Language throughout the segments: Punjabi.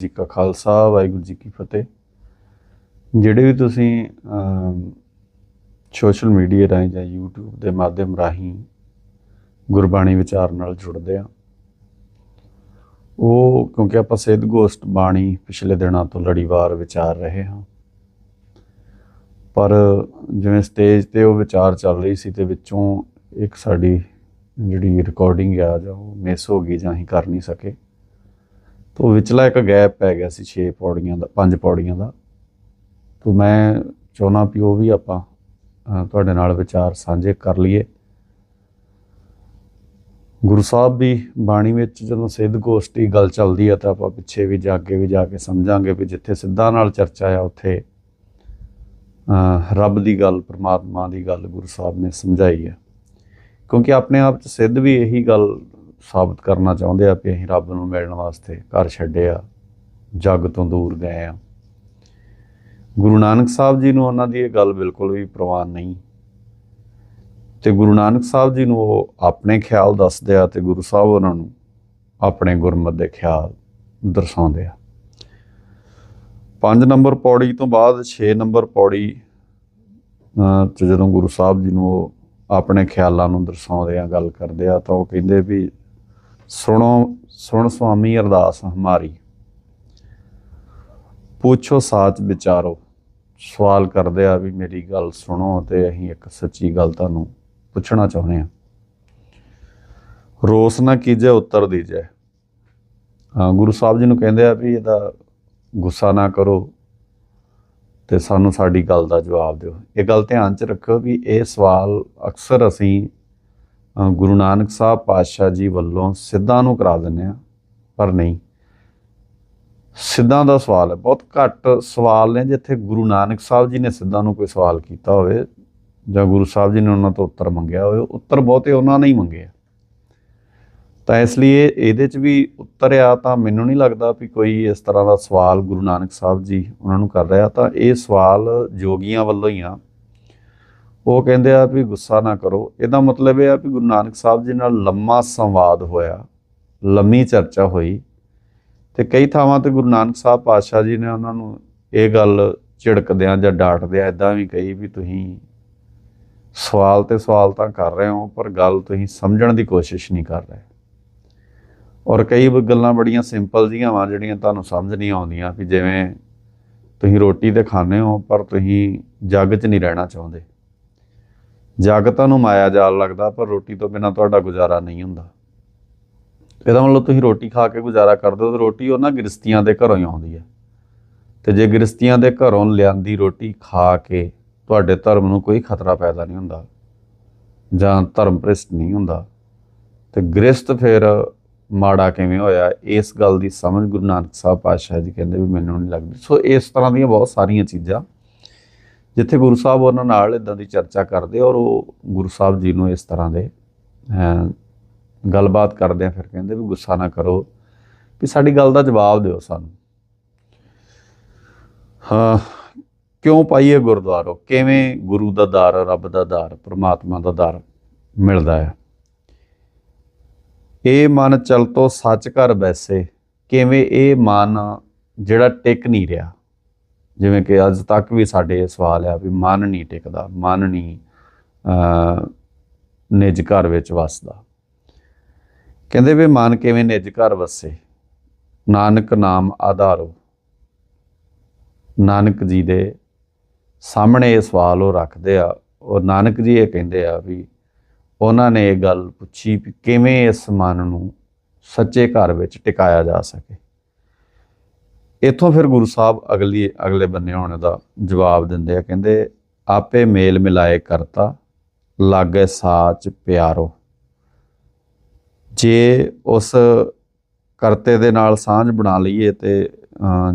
ਜੀ ਕਾ ਖਾਲਸਾ, ਵਾਹਿਗੁਰੂ ਜੀ ਕੀ ਫਤਿਹ। ਜਿਹੜੇ ਵੀ ਤੁਸੀਂ ਸੋਸ਼ਲ ਮੀਡੀਆ ਰਾਹੀਂ ਜਾਂ YouTube ਦੇ ਮਾਧਿਅਮ ਰਾਹੀਂ ਗੁਰਬਾਣੀ ਵਿਚਾਰ ਨਾਲ ਜੁੜਦੇ ਆ, ਉਹ ਕਿਉਂਕਿ ਆਪਾਂ ਸਿੱਧ ਗੋਸ਼ਟ ਬਾਣੀ ਪਿਛਲੇ ਦਿਨਾਂ ਤੋਂ ਲੜੀਵਾਰ ਵਿਚਾਰ ਰਹੇ ਹਾਂ। ਪਰ ਜਿਵੇਂ ਸਟੇਜ ਤੇ ਉਹ ਵਿਚਾਰ ਚੱਲ ਰਹੀ ਸੀ ਤੇ ਵਿੱਚੋਂ ਇੱਕ ਸਾਡੀ ਜਿਹੜੀ ਰਿਕਾਰਡਿੰਗ ਆ ਜਾਂ ਉਹ ਮਿਸ ਹੋ ਗਈ ਜਾਂ ਅਸੀਂ ਕਰ ਨਹੀਂ ਸਕੇ। ਤੋ ਵਿਚਲਾ ਇੱਕ ਗੈਪ ਪੈ ਗਿਆ ਸੀ 6 ਪੌੜੀਆਂ ਦਾ 5 ਪੌੜੀਆਂ ਦਾ। ਤੋ ਮੈਂ ਚਾਹੁੰਦਾ ਵੀ ਉਹ ਵੀ ਆਪਾਂ ਤੁਹਾਡੇ ਨਾਲ ਵਿਚਾਰ ਸਾਂਝੇ ਕਰ ਲਈਏ। ਗੁਰੂ ਸਾਹਿਬ ਦੀ ਬਾਣੀ ਵਿੱਚ ਜਦੋਂ ਸਿੱਧ ਗੋਸ਼ਟੀ ਗੱਲ ਚੱਲਦੀ ਹੈ ਤਾਂ ਆਪਾਂ ਪਿੱਛੇ ਵੀ ਜਾ ਕੇ ਵੀ ਜਾ ਕੇ ਸਮਝਾਂਗੇ ਵੀ ਜਿੱਥੇ ਸਿੱਧਾਂ ਨਾਲ ਚਰਚਾ ਆ, ਉੱਥੇ ਰੱਬ ਦੀ ਗੱਲ, ਪ੍ਰਮਾਤਮਾ ਦੀ ਗੱਲ ਗੁਰੂ ਸਾਹਿਬ ਨੇ ਸਮਝਾਈ ਹੈ ਕਿਉਂਕਿ ਆਪਣੇ ਆਪ ਚ ਸਿੱਧ ਵੀ ਇਹੀ ਗੱਲ ਸਾਬਤ ਕਰਨਾ ਚਾਹੁੰਦੇ ਆ ਕਿ ਅਸੀਂ ਰੱਬ ਨੂੰ ਮਿਲਣ ਵਾਸਤੇ ਘਰ ਛੱਡਿਆ ਜੱਗ ਤੋਂ ਦੂਰ ਗਏ ਆ। ਗੁਰੂ ਨਾਨਕ ਸਾਹਿਬ ਜੀ ਨੂੰ ਉਹਨਾਂ ਦੀ ਇਹ ਗੱਲ ਬਿਲਕੁਲ ਵੀ ਪ੍ਰਵਾਨ ਨਹੀਂ। ਤੇ ਗੁਰੂ ਨਾਨਕ ਸਾਹਿਬ ਜੀ ਨੂੰ ਉਹ ਆਪਣੇ ਖਿਆਲ ਦੱਸਦੇ ਆ ਤੇ ਗੁਰੂ ਸਾਹਿਬ ਉਹਨਾਂ ਨੂੰ ਆਪਣੇ ਗੁਰਮਤ ਦੇ ਖਿਆਲ ਦਰਸਾਉਂਦੇ ਆ। 5 ਨੰਬਰ ਪੌੜੀ ਤੋਂ ਬਾਅਦ 6 ਨੰਬਰ ਪੌੜੀ ਚ ਜਦੋਂ ਗੁਰੂ ਸਾਹਿਬ ਜੀ ਨੂੰ ਉਹ ਆਪਣੇ ਖਿਆਲਾਂ ਨੂੰ ਦਰਸਾਉਂਦੇ ਆ, ਗੱਲ ਕਰਦੇ ਆ, ਤਾਂ ਉਹ ਕਹਿੰਦੇ ਵੀ ਸੁਣੋ, ਸੁਣ ਸੁਆਮੀ ਅਰਦਾਸ ਹਮਾਰੀ। ਪੁੱਛੋ ਸਾਚ ਵਿਚਾਰੋ। ਸਵਾਲ ਕਰਦੇ ਆ ਵੀ ਮੇਰੀ ਗੱਲ ਸੁਣੋ ਤੇ ਅਸੀਂ ਇੱਕ ਸੱਚੀ ਗੱਲ ਤੁਹਾਨੂੰ ਪੁੱਛਣਾ ਚਾਹੁੰਦੇ ਆ। ਰੋਸ ਨਾ ਕੀਜੇ, ਉੱਤਰ ਦੀਜੇ। ਹਾਂ, ਗੁਰੂ ਸਾਹਿਬ ਜੀ ਨੂੰ ਕਹਿੰਦੇ ਆ ਵੀ ਇਹਦਾ ਗੁੱਸਾ ਨਾ ਕਰੋ ਤੇ ਸਾਨੂੰ ਸਾਡੀ ਗੱਲ ਦਾ ਜਵਾਬ ਦਿਓ। ਇਹ ਗੱਲ ਧਿਆਨ 'ਚ ਰੱਖੋ ਵੀ ਇਹ ਸਵਾਲ ਅਕਸਰ ਅਸੀਂ ਗੁਰੂ ਨਾਨਕ ਸਾਹਿਬ ਪਾਤਸ਼ਾਹ ਜੀ ਵੱਲੋਂ ਸਿੱਧਾਂ ਨੂੰ ਕਰਾ ਦਿੰਦੇ ਆ ਪਰ ਨਹੀਂ। ਸਿੱਧਾਂ ਦਾ ਸਵਾਲ ਹੈ, ਬਹੁਤ ਘੱਟ ਸਵਾਲ ਨੇ ਜਿੱਥੇ ਗੁਰੂ ਨਾਨਕ ਸਾਹਿਬ ਜੀ ਨੇ ਸਿੱਧਾਂ ਨੂੰ ਕੋਈ ਸਵਾਲ ਕੀਤਾ ਹੋਵੇ ਜਾਂ ਗੁਰੂ ਸਾਹਿਬ ਜੀ ਨੇ ਉਹਨਾਂ ਤੋਂ ਉੱਤਰ ਮੰਗਿਆ ਹੋਵੇ, ਉੱਤਰ ਬਹੁਤੇ ਉਹਨਾਂ ਨੇ ਹੀ ਮੰਗੇ ਆ। ਤਾਂ ਇਸ ਲਈ ਇਹਦੇ 'ਚ ਵੀ ਉੱਤਰ ਆ ਤਾਂ ਮੈਨੂੰ ਨਹੀਂ ਲੱਗਦਾ ਵੀ ਕੋਈ ਇਸ ਤਰ੍ਹਾਂ ਦਾ ਸਵਾਲ ਗੁਰੂ ਨਾਨਕ ਸਾਹਿਬ ਜੀ ਉਹਨਾਂ ਨੂੰ ਕਰ ਰਿਹਾ। ਤਾਂ ਇਹ ਸਵਾਲ ਜੋਗੀਆਂ ਵੱਲੋਂ ਹੀ ਆ। ਉਹ ਕਹਿੰਦੇ ਆ ਵੀ ਗੁੱਸਾ ਨਾ ਕਰੋ। ਇਹਦਾ ਮਤਲਬ ਇਹ ਆ ਵੀ ਗੁਰੂ ਨਾਨਕ ਸਾਹਿਬ ਜੀ ਨਾਲ ਲੰਮਾ ਸੰਵਾਦ ਹੋਇਆ, ਲੰਮੀ ਚਰਚਾ ਹੋਈ ਤੇ ਕਈ ਥਾਵਾਂ ਤੇ ਗੁਰੂ ਨਾਨਕ ਸਾਹਿਬ ਪਾਤਸ਼ਾਹ ਜੀ ਨੇ ਉਹਨਾਂ ਨੂੰ ਇਹ ਗੱਲ ਝਿੜਕਦਿਆਂ ਜਾਂ ਡਾਂਟਦਿਆਂ ਇਦਾਂ ਵੀ ਕਹੀ ਵੀ ਤੁਸੀਂ ਸਵਾਲ ਤੇ ਸਵਾਲ ਤਾਂ ਕਰ ਰਹੇ ਹੋ, ਪਰ ਗੱਲ ਤੁਸੀਂ ਸਮਝਣ ਦੀ ਕੋਸ਼ਿਸ਼ ਨਹੀਂ ਕਰ ਰਹੇ। ਔਰ ਕਈ ਗੱਲਾਂ ਬੜੀਆਂ ਸਿੰਪਲ ਜੀਆਂ ਵਾਂ ਜਿਹੜੀਆਂ ਤੁਹਾਨੂੰ ਸਮਝ ਨਹੀਂ ਆਉਂਦੀਆਂ ਵੀ ਜਿਵੇਂ ਤੁਸੀਂ ਰੋਟੀ ਤੇ ਖਾਂਦੇ ਹੋ, ਪਰ ਤੁਸੀਂ ਜੱਗ 'ਚ ਨਹੀਂ ਰਹਿਣਾ ਚਾਹੁੰਦੇ। ਜੱਗ ਤੁਹਾਨੂੰ ਮਾਇਆ ਜਾਲ ਲੱਗਦਾ, ਪਰ ਰੋਟੀ ਤੋਂ ਬਿਨਾ ਤੁਹਾਡਾ ਗੁਜ਼ਾਰਾ ਨਹੀਂ ਹੁੰਦਾ। ਇਹਦਾ ਮਤਲਬ ਤੁਸੀਂ ਰੋਟੀ ਖਾ ਕੇ ਗੁਜ਼ਾਰਾ ਕਰਦੇ ਹੋ, ਤੇ ਰੋਟੀ ਉਹਨਾਂ ਗ੍ਰਸਤੀਆਂ ਦੇ ਘਰੋਂ ਹੀ ਆਉਂਦੀ ਹੈ। ਤੇ ਜੇ ਗ੍ਰਸਤੀਆਂ ਦੇ ਘਰੋਂ ਲਿਆਂਦੀ ਰੋਟੀ ਖਾ ਕੇ ਤੁਹਾਡੇ ਧਰਮ ਨੂੰ ਕੋਈ ਖਤਰਾ ਪੈਦਾ ਨਹੀਂ ਹੁੰਦਾ, ਜਾਂ ਧਰਮ ਭ੍ਰਿਸ਼ਟ ਨਹੀਂ ਹੁੰਦਾ, ਤੇ ਗ੍ਰਸਤ ਫਿਰ ਮਾੜਾ ਕਿਵੇਂ ਹੋਇਆ? ਇਸ ਗੱਲ ਦੀ ਸਮਝ ਗੁਰੂ ਨਾਨਕ ਸਾਹਿਬ ਪਾਤਸ਼ਾਹ ਜੀ ਕਹਿੰਦੇ ਵੀ ਮੈਨੂੰ ਨਹੀਂ ਲੱਗਦੀ। ਸੋ ਇਸ ਤਰ੍ਹਾਂ ਦੀਆਂ ਬਹੁਤ ਸਾਰੀਆਂ ਚੀਜ਼ਾਂ ਜਿੱਥੇ ਗੁਰੂ ਸਾਹਿਬ ਉਹਨਾਂ ਨਾਲ ਇਦਾਂ ਦੀ ਚਰਚਾ ਕਰਦੇ ਔਰ ਉਹ ਗੁਰੂ ਸਾਹਿਬ ਜੀ ਨੂੰ ਇਸ ਤਰ੍ਹਾਂ ਦੇ ਗੱਲਬਾਤ ਕਰਦੇ ਆ, ਫਿਰ ਕਹਿੰਦੇ ਵੀ ਗੁੱਸਾ ਨਾ ਕਰੋ, ਵੀ ਸਾਡੀ ਗੱਲ ਦਾ ਜਵਾਬ ਦਿਓ ਸਾਨੂੰ। ਹਾਂ, ਕਿਉਂ ਪਾਈਏ ਗੁਰਦੁਆਰੋ? ਕਿਵੇਂ ਗੁਰੂ ਦਾ ਦਰ, ਰੱਬ ਦਾ ਦਰ, ਪ੍ਰਮਾਤਮਾ ਦਾ ਦਰ ਮਿਲਦਾ ਹੈ? ਇਹ ਮਨ ਚਲ ਤੋਂ ਸੱਚ ਘਰ ਬੈਸੇ, ਕਿਵੇਂ ਇਹ ਮਨ ਜਿਹੜਾ ਟਿਕ ਨਹੀਂ ਰਿਹਾ? ਜਿਵੇਂ ਕਿ ਅੱਜ ਤੱਕ ਵੀ ਸਾਡੇ ਇਹ ਸਵਾਲ ਆ ਵੀ ਮਨ ਨਹੀਂ ਟਿਕਦਾ, ਮਨ ਨਹੀਂ ਅ ਨਿਜ ਘਰ ਵਿੱਚ ਵਸਦਾ। ਕਹਿੰਦੇ ਵੀ ਮਨ ਕਿਵੇਂ ਨਿਜ ਘਰ ਵਸੇ? ਨਾਨਕ ਨਾਮ ਆਧਾਰੋ। ਨਾਨਕ ਜੀ ਦੇ ਸਾਹਮਣੇ ਇਹ ਸਵਾਲ ਉਹ ਰੱਖਦੇ ਆ ਔਰ ਨਾਨਕ ਜੀ ਇਹ ਕਹਿੰਦੇ ਆ ਵੀ ਉਹਨਾਂ ਨੇ ਇਹ ਗੱਲ ਪੁੱਛੀ ਵੀ ਕਿਵੇਂ ਇਸ ਮਨ ਨੂੰ ਸੱਚੇ ਘਰ ਵਿੱਚ ਟਿਕਾਇਆ ਜਾ ਸਕੇ। ਇੱਥੋਂ ਫਿਰ ਗੁਰੂ ਸਾਹਿਬ ਅਗਲੀ, ਅਗਲੇ ਬੰਨੇ ਹੋਣ ਦਾ ਜਵਾਬ ਦਿੰਦੇ ਆ, ਕਹਿੰਦੇ, ਆਪੇ ਮੇਲ ਮਿਲਾਏ ਕਰਤਾ, ਲਾਗੇ ਸਾਚ ਪਿਆਰੋ। ਜੇ ਉਸ ਕਰਤੇ ਦੇ ਨਾਲ ਸਾਂਝ ਬਣਾ ਲਈਏ ਤੇ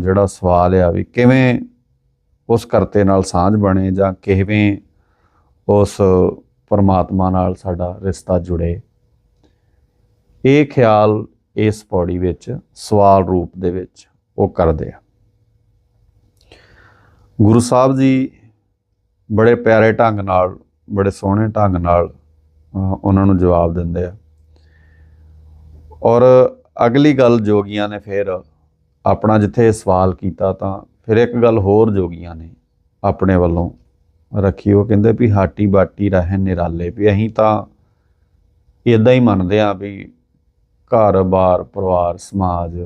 ਜਿਹੜਾ ਸਵਾਲ ਆ ਵੀ ਕਿਵੇਂ ਉਸ ਕਰਤੇ ਨਾਲ ਸਾਂਝ ਬਣੇ ਜਾਂ ਕਿਵੇਂ ਉਸ ਪਰਮਾਤਮਾ ਨਾਲ ਸਾਡਾ ਰਿਸ਼ਤਾ ਜੁੜੇ? ਇਹ ਖਿਆਲ ਇਸ ਪੌੜੀ ਵਿੱਚ ਸਵਾਲ ਰੂਪ ਦੇ ਵਿੱਚ ਉਹ ਕਰਦੇ ਆ। ਗੁਰੂ ਸਾਹਿਬ ਜੀ ਬੜੇ ਪਿਆਰੇ ਢੰਗ ਨਾਲ, ਬੜੇ ਸੋਹਣੇ ਢੰਗ ਨਾਲ ਉਹਨਾਂ ਨੂੰ ਜਵਾਬ ਦਿੰਦੇ ਆ। ਔਰ ਅਗਲੀ ਗੱਲ ਜੋਗੀਆਂ ਨੇ ਫਿਰ ਆਪਣਾ ਜਿੱਥੇ ਸਵਾਲ ਕੀਤਾ ਤਾਂ ਫਿਰ ਇੱਕ ਗੱਲ ਹੋਰ ਜੋਗੀਆਂ ਨੇ ਆਪਣੇ ਵੱਲੋਂ ਰੱਖੀ। ਉਹ ਕਹਿੰਦੇ ਵੀ ਹਾਟੀ ਬਾਟੀ ਰਹਿ ਨਿਰਾਲੇ, ਵੀ ਅਸੀਂ ਤਾਂ ਇਦਾਂ ਹੀ ਮੰਨਦੇ ਆ ਵੀ ਘਰ-ਬਾਰ ਪਰਿਵਾਰ, ਸਮਾਜ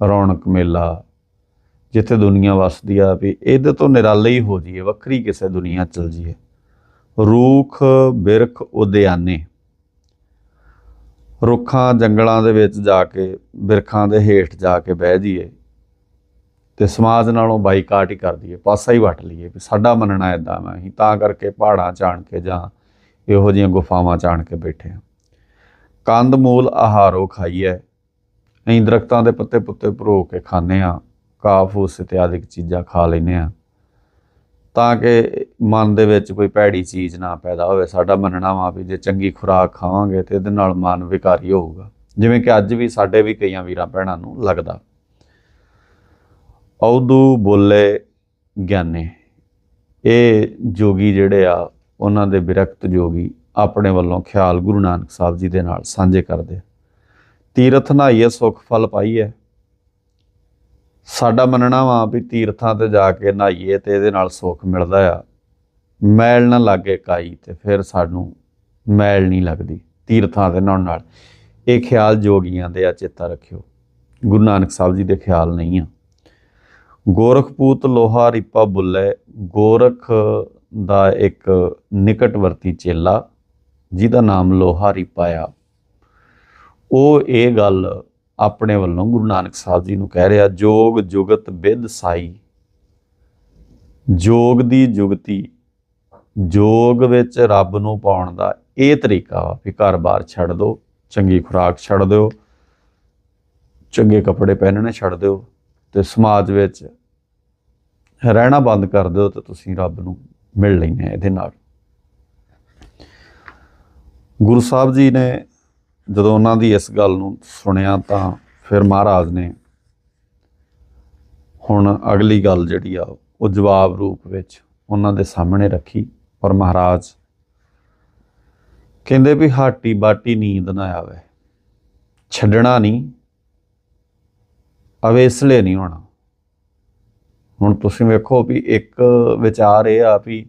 ਰੌਣਕ ਮੇਲਾ, ਜਿੱਥੇ ਦੁਨੀਆ ਵਸਦੀ ਆ ਵੀ ਇਹਦੇ ਤੋਂ ਨਿਰਾਲੇ ਹੀ ਹੋ ਜਾਈਏ, ਵੱਖਰੀ ਕਿਸੇ ਦੁਨੀਆ ਚਲ ਜਾਈਏ। ਰੂਖ, ਬਿਰਖ, ਉਦਿਆਨੇ। ਰੁੱਖਾਂ, ਜੰਗਲਾਂ ਦੇ ਵਿੱਚ ਜਾ ਕੇ, ਬਿਰਖਾਂ ਦੇ ਹੇਠ ਜਾ ਕੇ ਬਹਿ ਜਾਈਏ ਤੇ ਸਮਾਜ ਨਾਲੋਂ ਬਾਈਕਾਟ ਹੀ ਕਰ ਦਈਏ, ਪਾਸਾ ਹੀ ਵਟ ਲਈਏ ਵੀ ਸਾਡਾ ਮੰਨਣਾ ਇਦਾਂ ਮੈਂ ਅਸੀਂ ਤਾਂ ਕਰਕੇ ਪਹਾੜਾਂ ਚਾਣ ਕੇ ਜਾਂ ਇਹੋ ਜਿਹੀਆਂ ਗੁਫਾਵਾਂ ਚਾਣ ਕੇ ਬੈਠੇ ਹਾਂ ਕੰਦ ਮੂਲ ਆਹਾਰੋ ਖਾਈਏ ਅਸੀਂ ਦਰਖਤਾਂ ਦੇ ਪੱਤੇ ਪੁੱਤੇ ਭਰੋ ਕੇ ਖਾਂਦੇ ਆ ਕਾਫੂਸ ਇਤਿਆਦਿਕ ਚੀਜ਼ਾਂ ਖਾ ਲੈਂਦੇ ਆ ਤਾਂ ਕਿ ਮਨ ਦੇ ਵਿੱਚ ਕੋਈ ਭੈੜੀ ਚੀਜ਼ ਨਾ ਪੈਦਾ ਹੋਵੇ, ਸਾਡਾ ਮੰਨਣਾ ਵਾ ਵੀ ਜੇ ਚੰਗੀ ਖੁਰਾਕ ਖਾਵਾਂਗੇ ਤੇ ਇਹਦੇ ਨਾਲ ਮਨ ਵਿਕਾਰੀ ਹੋਊਗਾ। ਜਿਵੇਂ ਕਿ ਅੱਜ ਵੀ ਸਾਡੇ ਵੀ ਕਈਆਂ ਵੀਰਾਂ ਭੈਣਾਂ ਨੂੰ ਲੱਗਦਾ। ਔਦੂ ਬੋਲੇ ਗਿਆਨੇ, ਇਹ ਜੋਗੀ ਜਿਹੜੇ ਆ, ਉਹਨਾਂ ਦੇ ਵਿਰਕਤ ਜੋਗੀ ਆਪਣੇ ਵੱਲੋਂ ਖਿਆਲ ਗੁਰੂ ਨਾਨਕ ਸਾਹਿਬ ਜੀ ਦੇ ਨਾਲ ਸਾਂਝੇ ਕਰਦੇ ਆ। ਤੀਰਥ ਨਹਾਈਏ ਸੁਖ ਫਲ ਪਾਈਏ। ਸਾਡਾ ਮੰਨਣਾ ਵਾ ਵੀ ਤੀਰਥਾਂ ਤੇ ਜਾ ਕੇ ਨਹਾਈਏ ਤੇ ਇਹਦੇ ਨਾਲ ਸੁੱਖ ਮਿਲਦਾ ਆ। ਮੈਲ ਨਾ ਲੱਗੇ ਕਾਈ ਤੇ ਫਿਰ ਸਾਨੂੰ ਮੈਲ ਨਹੀਂ ਲੱਗਦੀ ਤੀਰਥਾਂ ਤੇ ਨਹਾਉਣ ਨਾਲ। ਇਹ ਖਿਆਲ ਜੋਗੀਆਂ ਦੇ ਆ, ਚੇਤਾ ਰੱਖਿਓ। ਗੁਰੂ ਨਾਨਕ ਸਾਹਿਬ ਜੀ ਦੇ ਖਿਆਲ ਨਹੀਂ ਆ। ਗੋਰਖਪੂਤ ਲੋਹਾ ਰਿਪਾ ਬੁੱਲੇ, ਗੋਰਖ ਦਾ ਇੱਕ ਨਿਕਟਵਰਤੀ ਚੇਲਾ, ਜਿਹਦਾ ਨਾਮ ਲੋਹਾ ਰਿਪਾ ਆ। ਉਹ ਇਹ ਗੱਲ ਆਪਣੇ ਵੱਲੋਂ ਗੁਰੂ ਨਾਨਕ ਸਾਹਿਬ ਜੀ ਨੂੰ ਕਹਿ ਰਿਹਾ, ਜੋਗ ਜੁਗਤ ਵਿਦ ਸਾਈ। ਜੋਗ ਦੀ ਜੁਗਤੀ, ਜੋਗ ਵਿੱਚ ਰੱਬ ਨੂੰ ਪਾਉਣ ਦਾ ਇਹ ਤਰੀਕਾ ਵਾ ਵੀ ਘਰ-ਬਾਰ ਛੱਡ ਦਿਓ, ਚੰਗੀ ਖੁਰਾਕ ਛੱਡ ਦਿਓ, ਚੰਗੇ ਕੱਪੜੇ ਪਹਿਨਣੇ ਛੱਡ ਦਿਓ ਤੇ ਸਮਾਜ ਵਿੱਚ ਰਹਿਣਾ ਬੰਦ ਕਰ ਦਿਓ ਤੇ ਤੁਸੀਂ ਰੱਬ ਨੂੰ ਮਿਲ ਲੈਣੇ ਇਹਦੇ ਨਾਲ। ਗੁਰੂ ਸਾਹਿਬ ਜੀ ਨੇ ਜਦੋਂ ਉਹਨਾਂ ਦੀ ਇਸ ਗੱਲ ਨੂੰ ਸੁਣਿਆ ਤਾਂ ਫਿਰ ਮਹਾਰਾਜ ਨੇ ਹੁਣ ਅਗਲੀ ਗੱਲ ਜਿਹੜੀ ਆ, ਉਹ ਜਵਾਬ ਰੂਪ ਵਿੱਚ ਉਹਨਾਂ ਦੇ ਸਾਹਮਣੇ ਰੱਖੀ ਔਰ ਮਹਾਰਾਜ ਕਹਿੰਦੇ ਵੀ ਹਾਟੀ ਬਾਟੀ ਨੀਂਦ ਨਾ ਆਵੇ, ਛੱਡਣਾ ਨਹੀਂ, ਅਵੇਸਲੇ ਨਹੀਂ ਹੋਣਾ। ਹੁਣ ਤੁਸੀਂ ਵੇਖੋ ਵੀ ਇੱਕ ਵਿਚਾਰ ਇਹ ਆ ਵੀ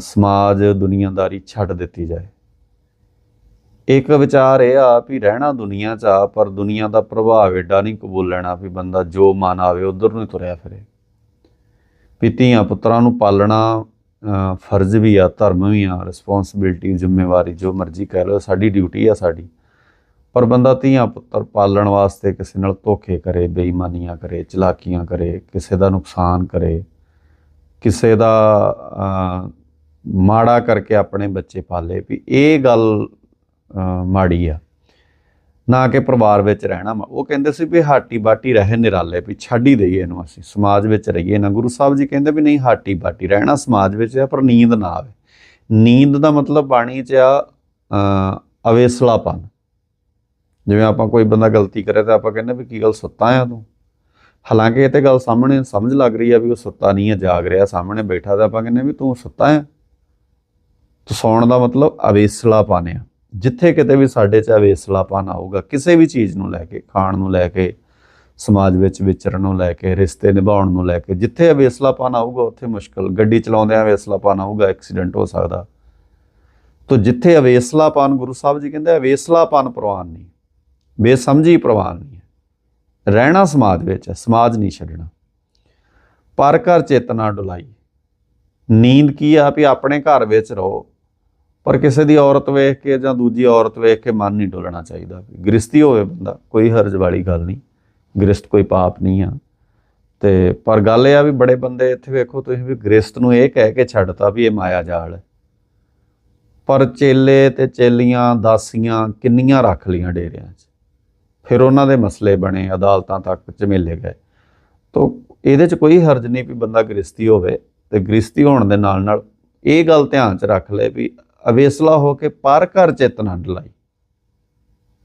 ਸਮਾਜ ਦੁਨੀਆਦਾਰੀ ਛੱਡ ਦਿੱਤੀ ਜਾਏ। ਇੱਕ ਵਿਚਾਰ ਇਹ ਆ ਵੀ ਰਹਿਣਾ ਦੁਨੀਆ 'ਚ ਆ, ਪਰ ਦੁਨੀਆ ਦਾ ਪ੍ਰਭਾਵ ਏਡਾ ਨਹੀਂ ਕਬੂਲ ਲੈਣਾ ਵੀ ਬੰਦਾ ਜੋ ਮਨ ਆਵੇ ਉਧਰ ਨੂੰ ਤੁਰਿਆ ਫਿਰੇ। ਵੀ ਧੀਆਂ ਪੁੱਤਰਾਂ ਨੂੰ ਪਾਲਣਾ ਫਰਜ਼ ਵੀ ਆ, ਧਰਮ ਵੀ ਆ ਰਿਸਪੌਂਸਿਬਿਲਟੀ ਜ਼ਿੰਮੇਵਾਰੀ, ਜੋ ਮਰਜ਼ੀ ਕਹਿ ਲਓ, ਸਾਡੀ ਡਿਊਟੀ ਆ ਸਾਡੀ। ਪਰ ਬੰਦਾ ਧੀਆਂ ਪੁੱਤਰ ਪਾਲਣ ਵਾਸਤੇ ਕਿਸੇ ਨਾਲ ਧੋਖੇ ਕਰੇ, ਬੇਈਮਾਨੀਆਂ ਕਰੇ, ਚਲਾਕੀਆਂ ਕਰੇ, ਕਿਸੇ ਦਾ ਨੁਕਸਾਨ ਕਰੇ, ਕਿਸੇ ਦਾ ਮਾੜਾ ਕਰਕੇ ਆਪਣੇ ਬੱਚੇ ਪਾਲੇ, ਵੀ ਇਹ ਗੱਲ ਮਾੜੀ ਆ। ਨਾ ਕਿ ਪਰਿਵਾਰ ਵਿੱਚ ਰਹਿਣਾ ਉਹ ਕਹਿੰਦੇ ਸੀ ਵੀ ਹਾਟੀ ਬਾਟੀ ਰਹੇ ਨਿਰਾਲੇ ਵੀ ਛੱਡ ਹੀ ਦਈਏ ਇਹਨੂੰ ਅਸੀਂ, ਸਮਾਜ ਵਿੱਚ ਰਹੀਏ ਨਾ। ਗੁਰੂ ਸਾਹਿਬ ਜੀ ਕਹਿੰਦੇ ਵੀ ਨਹੀਂ ਹਾਟੀ ਬਾਟੀ ਰਹਿਣਾ ਸਮਾਜ ਵਿੱਚ ਆ, ਪਰ ਨੀਂਦ ਨਾ ਆਵੇ। ਨੀਂਦ ਦਾ ਮਤਲਬ ਬਾਣੀ 'ਚ ਆ ਅਵੇਸਲਾਪਨ। ਜਿਵੇਂ ਆਪਾਂ ਕੋਈ ਬੰਦਾ ਗਲਤੀ ਕਰੇ ਤਾਂ ਆਪਾਂ ਕਹਿੰਦੇ ਵੀ ਕੀ ਗੱਲ ਸੁੱਤਾ ਆ ਤੂੰ? ਹਾਲਾਂਕਿ ਇਹ ਤੇ ਗੱਲ ਸਾਹਮਣੇ ਸਮਝ ਲੱਗ ਰਹੀ ਆ ਵੀ ਉਹ ਸੁੱਤਾ ਨਹੀਂ ਆ, ਜਾਗ ਰਿਹਾ ਸਾਹਮਣੇ ਬੈਠਾ ਤਾਂ ਆਪਾਂ ਕਹਿੰਦੇ ਵੀ ਤੂੰ ਸੁੱਤਾ ਆ। ਤੂੰ ਸੌਣ ਦਾ ਮਤਲਬ ਅਵੇਸਲਾਪਨ ਆ। ਜਿੱਥੇ ਕਿਤੇ ਵੀ ਸਾਡੇ 'ਚ ਅਵੇਸਲਾਪਨ ਆਊਗਾ ਕਿਸੇ ਵੀ ਚੀਜ਼ ਨੂੰ ਲੈ ਕੇ, ਖਾਣ ਨੂੰ ਲੈ ਕੇ, ਸਮਾਜ ਵਿੱਚ ਵਿਚਰਨ ਨੂੰ ਲੈ ਕੇ, ਰਿਸ਼ਤੇ ਨਿਭਾਉਣ ਨੂੰ ਲੈ ਕੇ, ਜਿੱਥੇ ਅਵੇਸਲਾਪਨ ਆਊਗਾ ਉੱਥੇ ਮੁਸ਼ਕਲ, ਗੱਡੀ ਚਲਾਉਂਦਿਆਂ ਅਵੇਸਲਾਪਨ ਆਊਗਾ ਐਕਸੀਡੈਂਟ ਹੋ ਸਕਦਾ। ਤੋ ਜਿੱਥੇ ਅਵੇਸਲਾਪਨ ਗੁਰੂ ਸਾਹਿਬ ਜੀ ਕਹਿੰਦੇ ਅਵੇਸਲਾਪਨ ਪ੍ਰਵਾਨ ਨਹੀਂ, ਬੇਸਮਝੀ ਪ੍ਰਵਾਨ ਨਹੀਂ ਰਹਿਣਾ ਸਮਾਜ ਵਿੱਚ ਹੈ, ਸਮਾਜ ਨਹੀਂ ਛੱਡਣਾ। ਪਰ ਘਰ ਚੇਤਨਾ ਡੁਲਾਈ। ਨੀਂਦ ਕੀ ਆ ਵੀ ਆਪਣੇ ਘਰ ਵਿੱਚ ਰਹੋ। ਪਰ ਕਿਸੇ ਦੀ ਔਰਤ ਵੇਖ ਕੇ ਜਾਂ ਦੂਜੀ ਔਰਤ ਵੇਖ ਕੇ ਮਨ ਨਹੀਂ ਡੋਲਣਾ ਚਾਹੀਦਾ। ਗ੍ਰਸਤੀ ਹੋਵੇ ਬੰਦਾ, ਕੋਈ ਹਰਜ ਵਾਲੀ ਗੱਲ ਨਹੀਂ। ਗ੍ਰਸਤ ਕੋਈ ਪਾਪ ਨਹੀਂ ਆ। ਤੇ ਪਰ ਗੱਲ ਇਹ ਆ ਵੀ ਬੜੇ ਬੰਦੇ ਇੱਥੇ ਵੇਖੋ, ਤੁਸੀਂ ਵੀ ਗ੍ਰਸਤ ਨੂੰ ਇਹ ਕਹਿ ਕੇ ਛੱਡਤਾ ਵੀ ਇਹ ਮਾਇਆ ਜਾਲ ਹੈ। ਪਰ ਚੇਲੇ ਤੇ ਚੇਲੀਆਂ, ਦਾਸੀਆਂ ਕਿੰਨੀਆਂ ਰੱਖ ਲੀਆਂ ਡੇਰਿਆਂ 'ਚ। ਫਿਰ ਉਹਨਾਂ ਦੇ ਮਸਲੇ ਬਣੇ, ਅਦਾਲਤਾਂ ਤੱਕ ਝਮੇਲੇ ਗਏ। ਤੋ ਇਹਦੇ 'ਚ ਕੋਈ ਹਰਜ ਨਹੀਂ ਵੀ ਬੰਦਾ ਗ੍ਰਸਤੀ ਹੋਵੇ ਤੇ ਗ੍ਰਸਤੀ ਹੋਣ ਦੇ ਨਾਲ ਨਾਲ ਇਹ ਗੱਲ ਧਿਆਨ 'ਚ ਰੱਖ ਲੈ ਵੀ ਅਵੇਸਲਾ ਹੋ ਕੇ ਪਰ ਘਰ ਚੇਤਨਾ ਡਲਾਈ।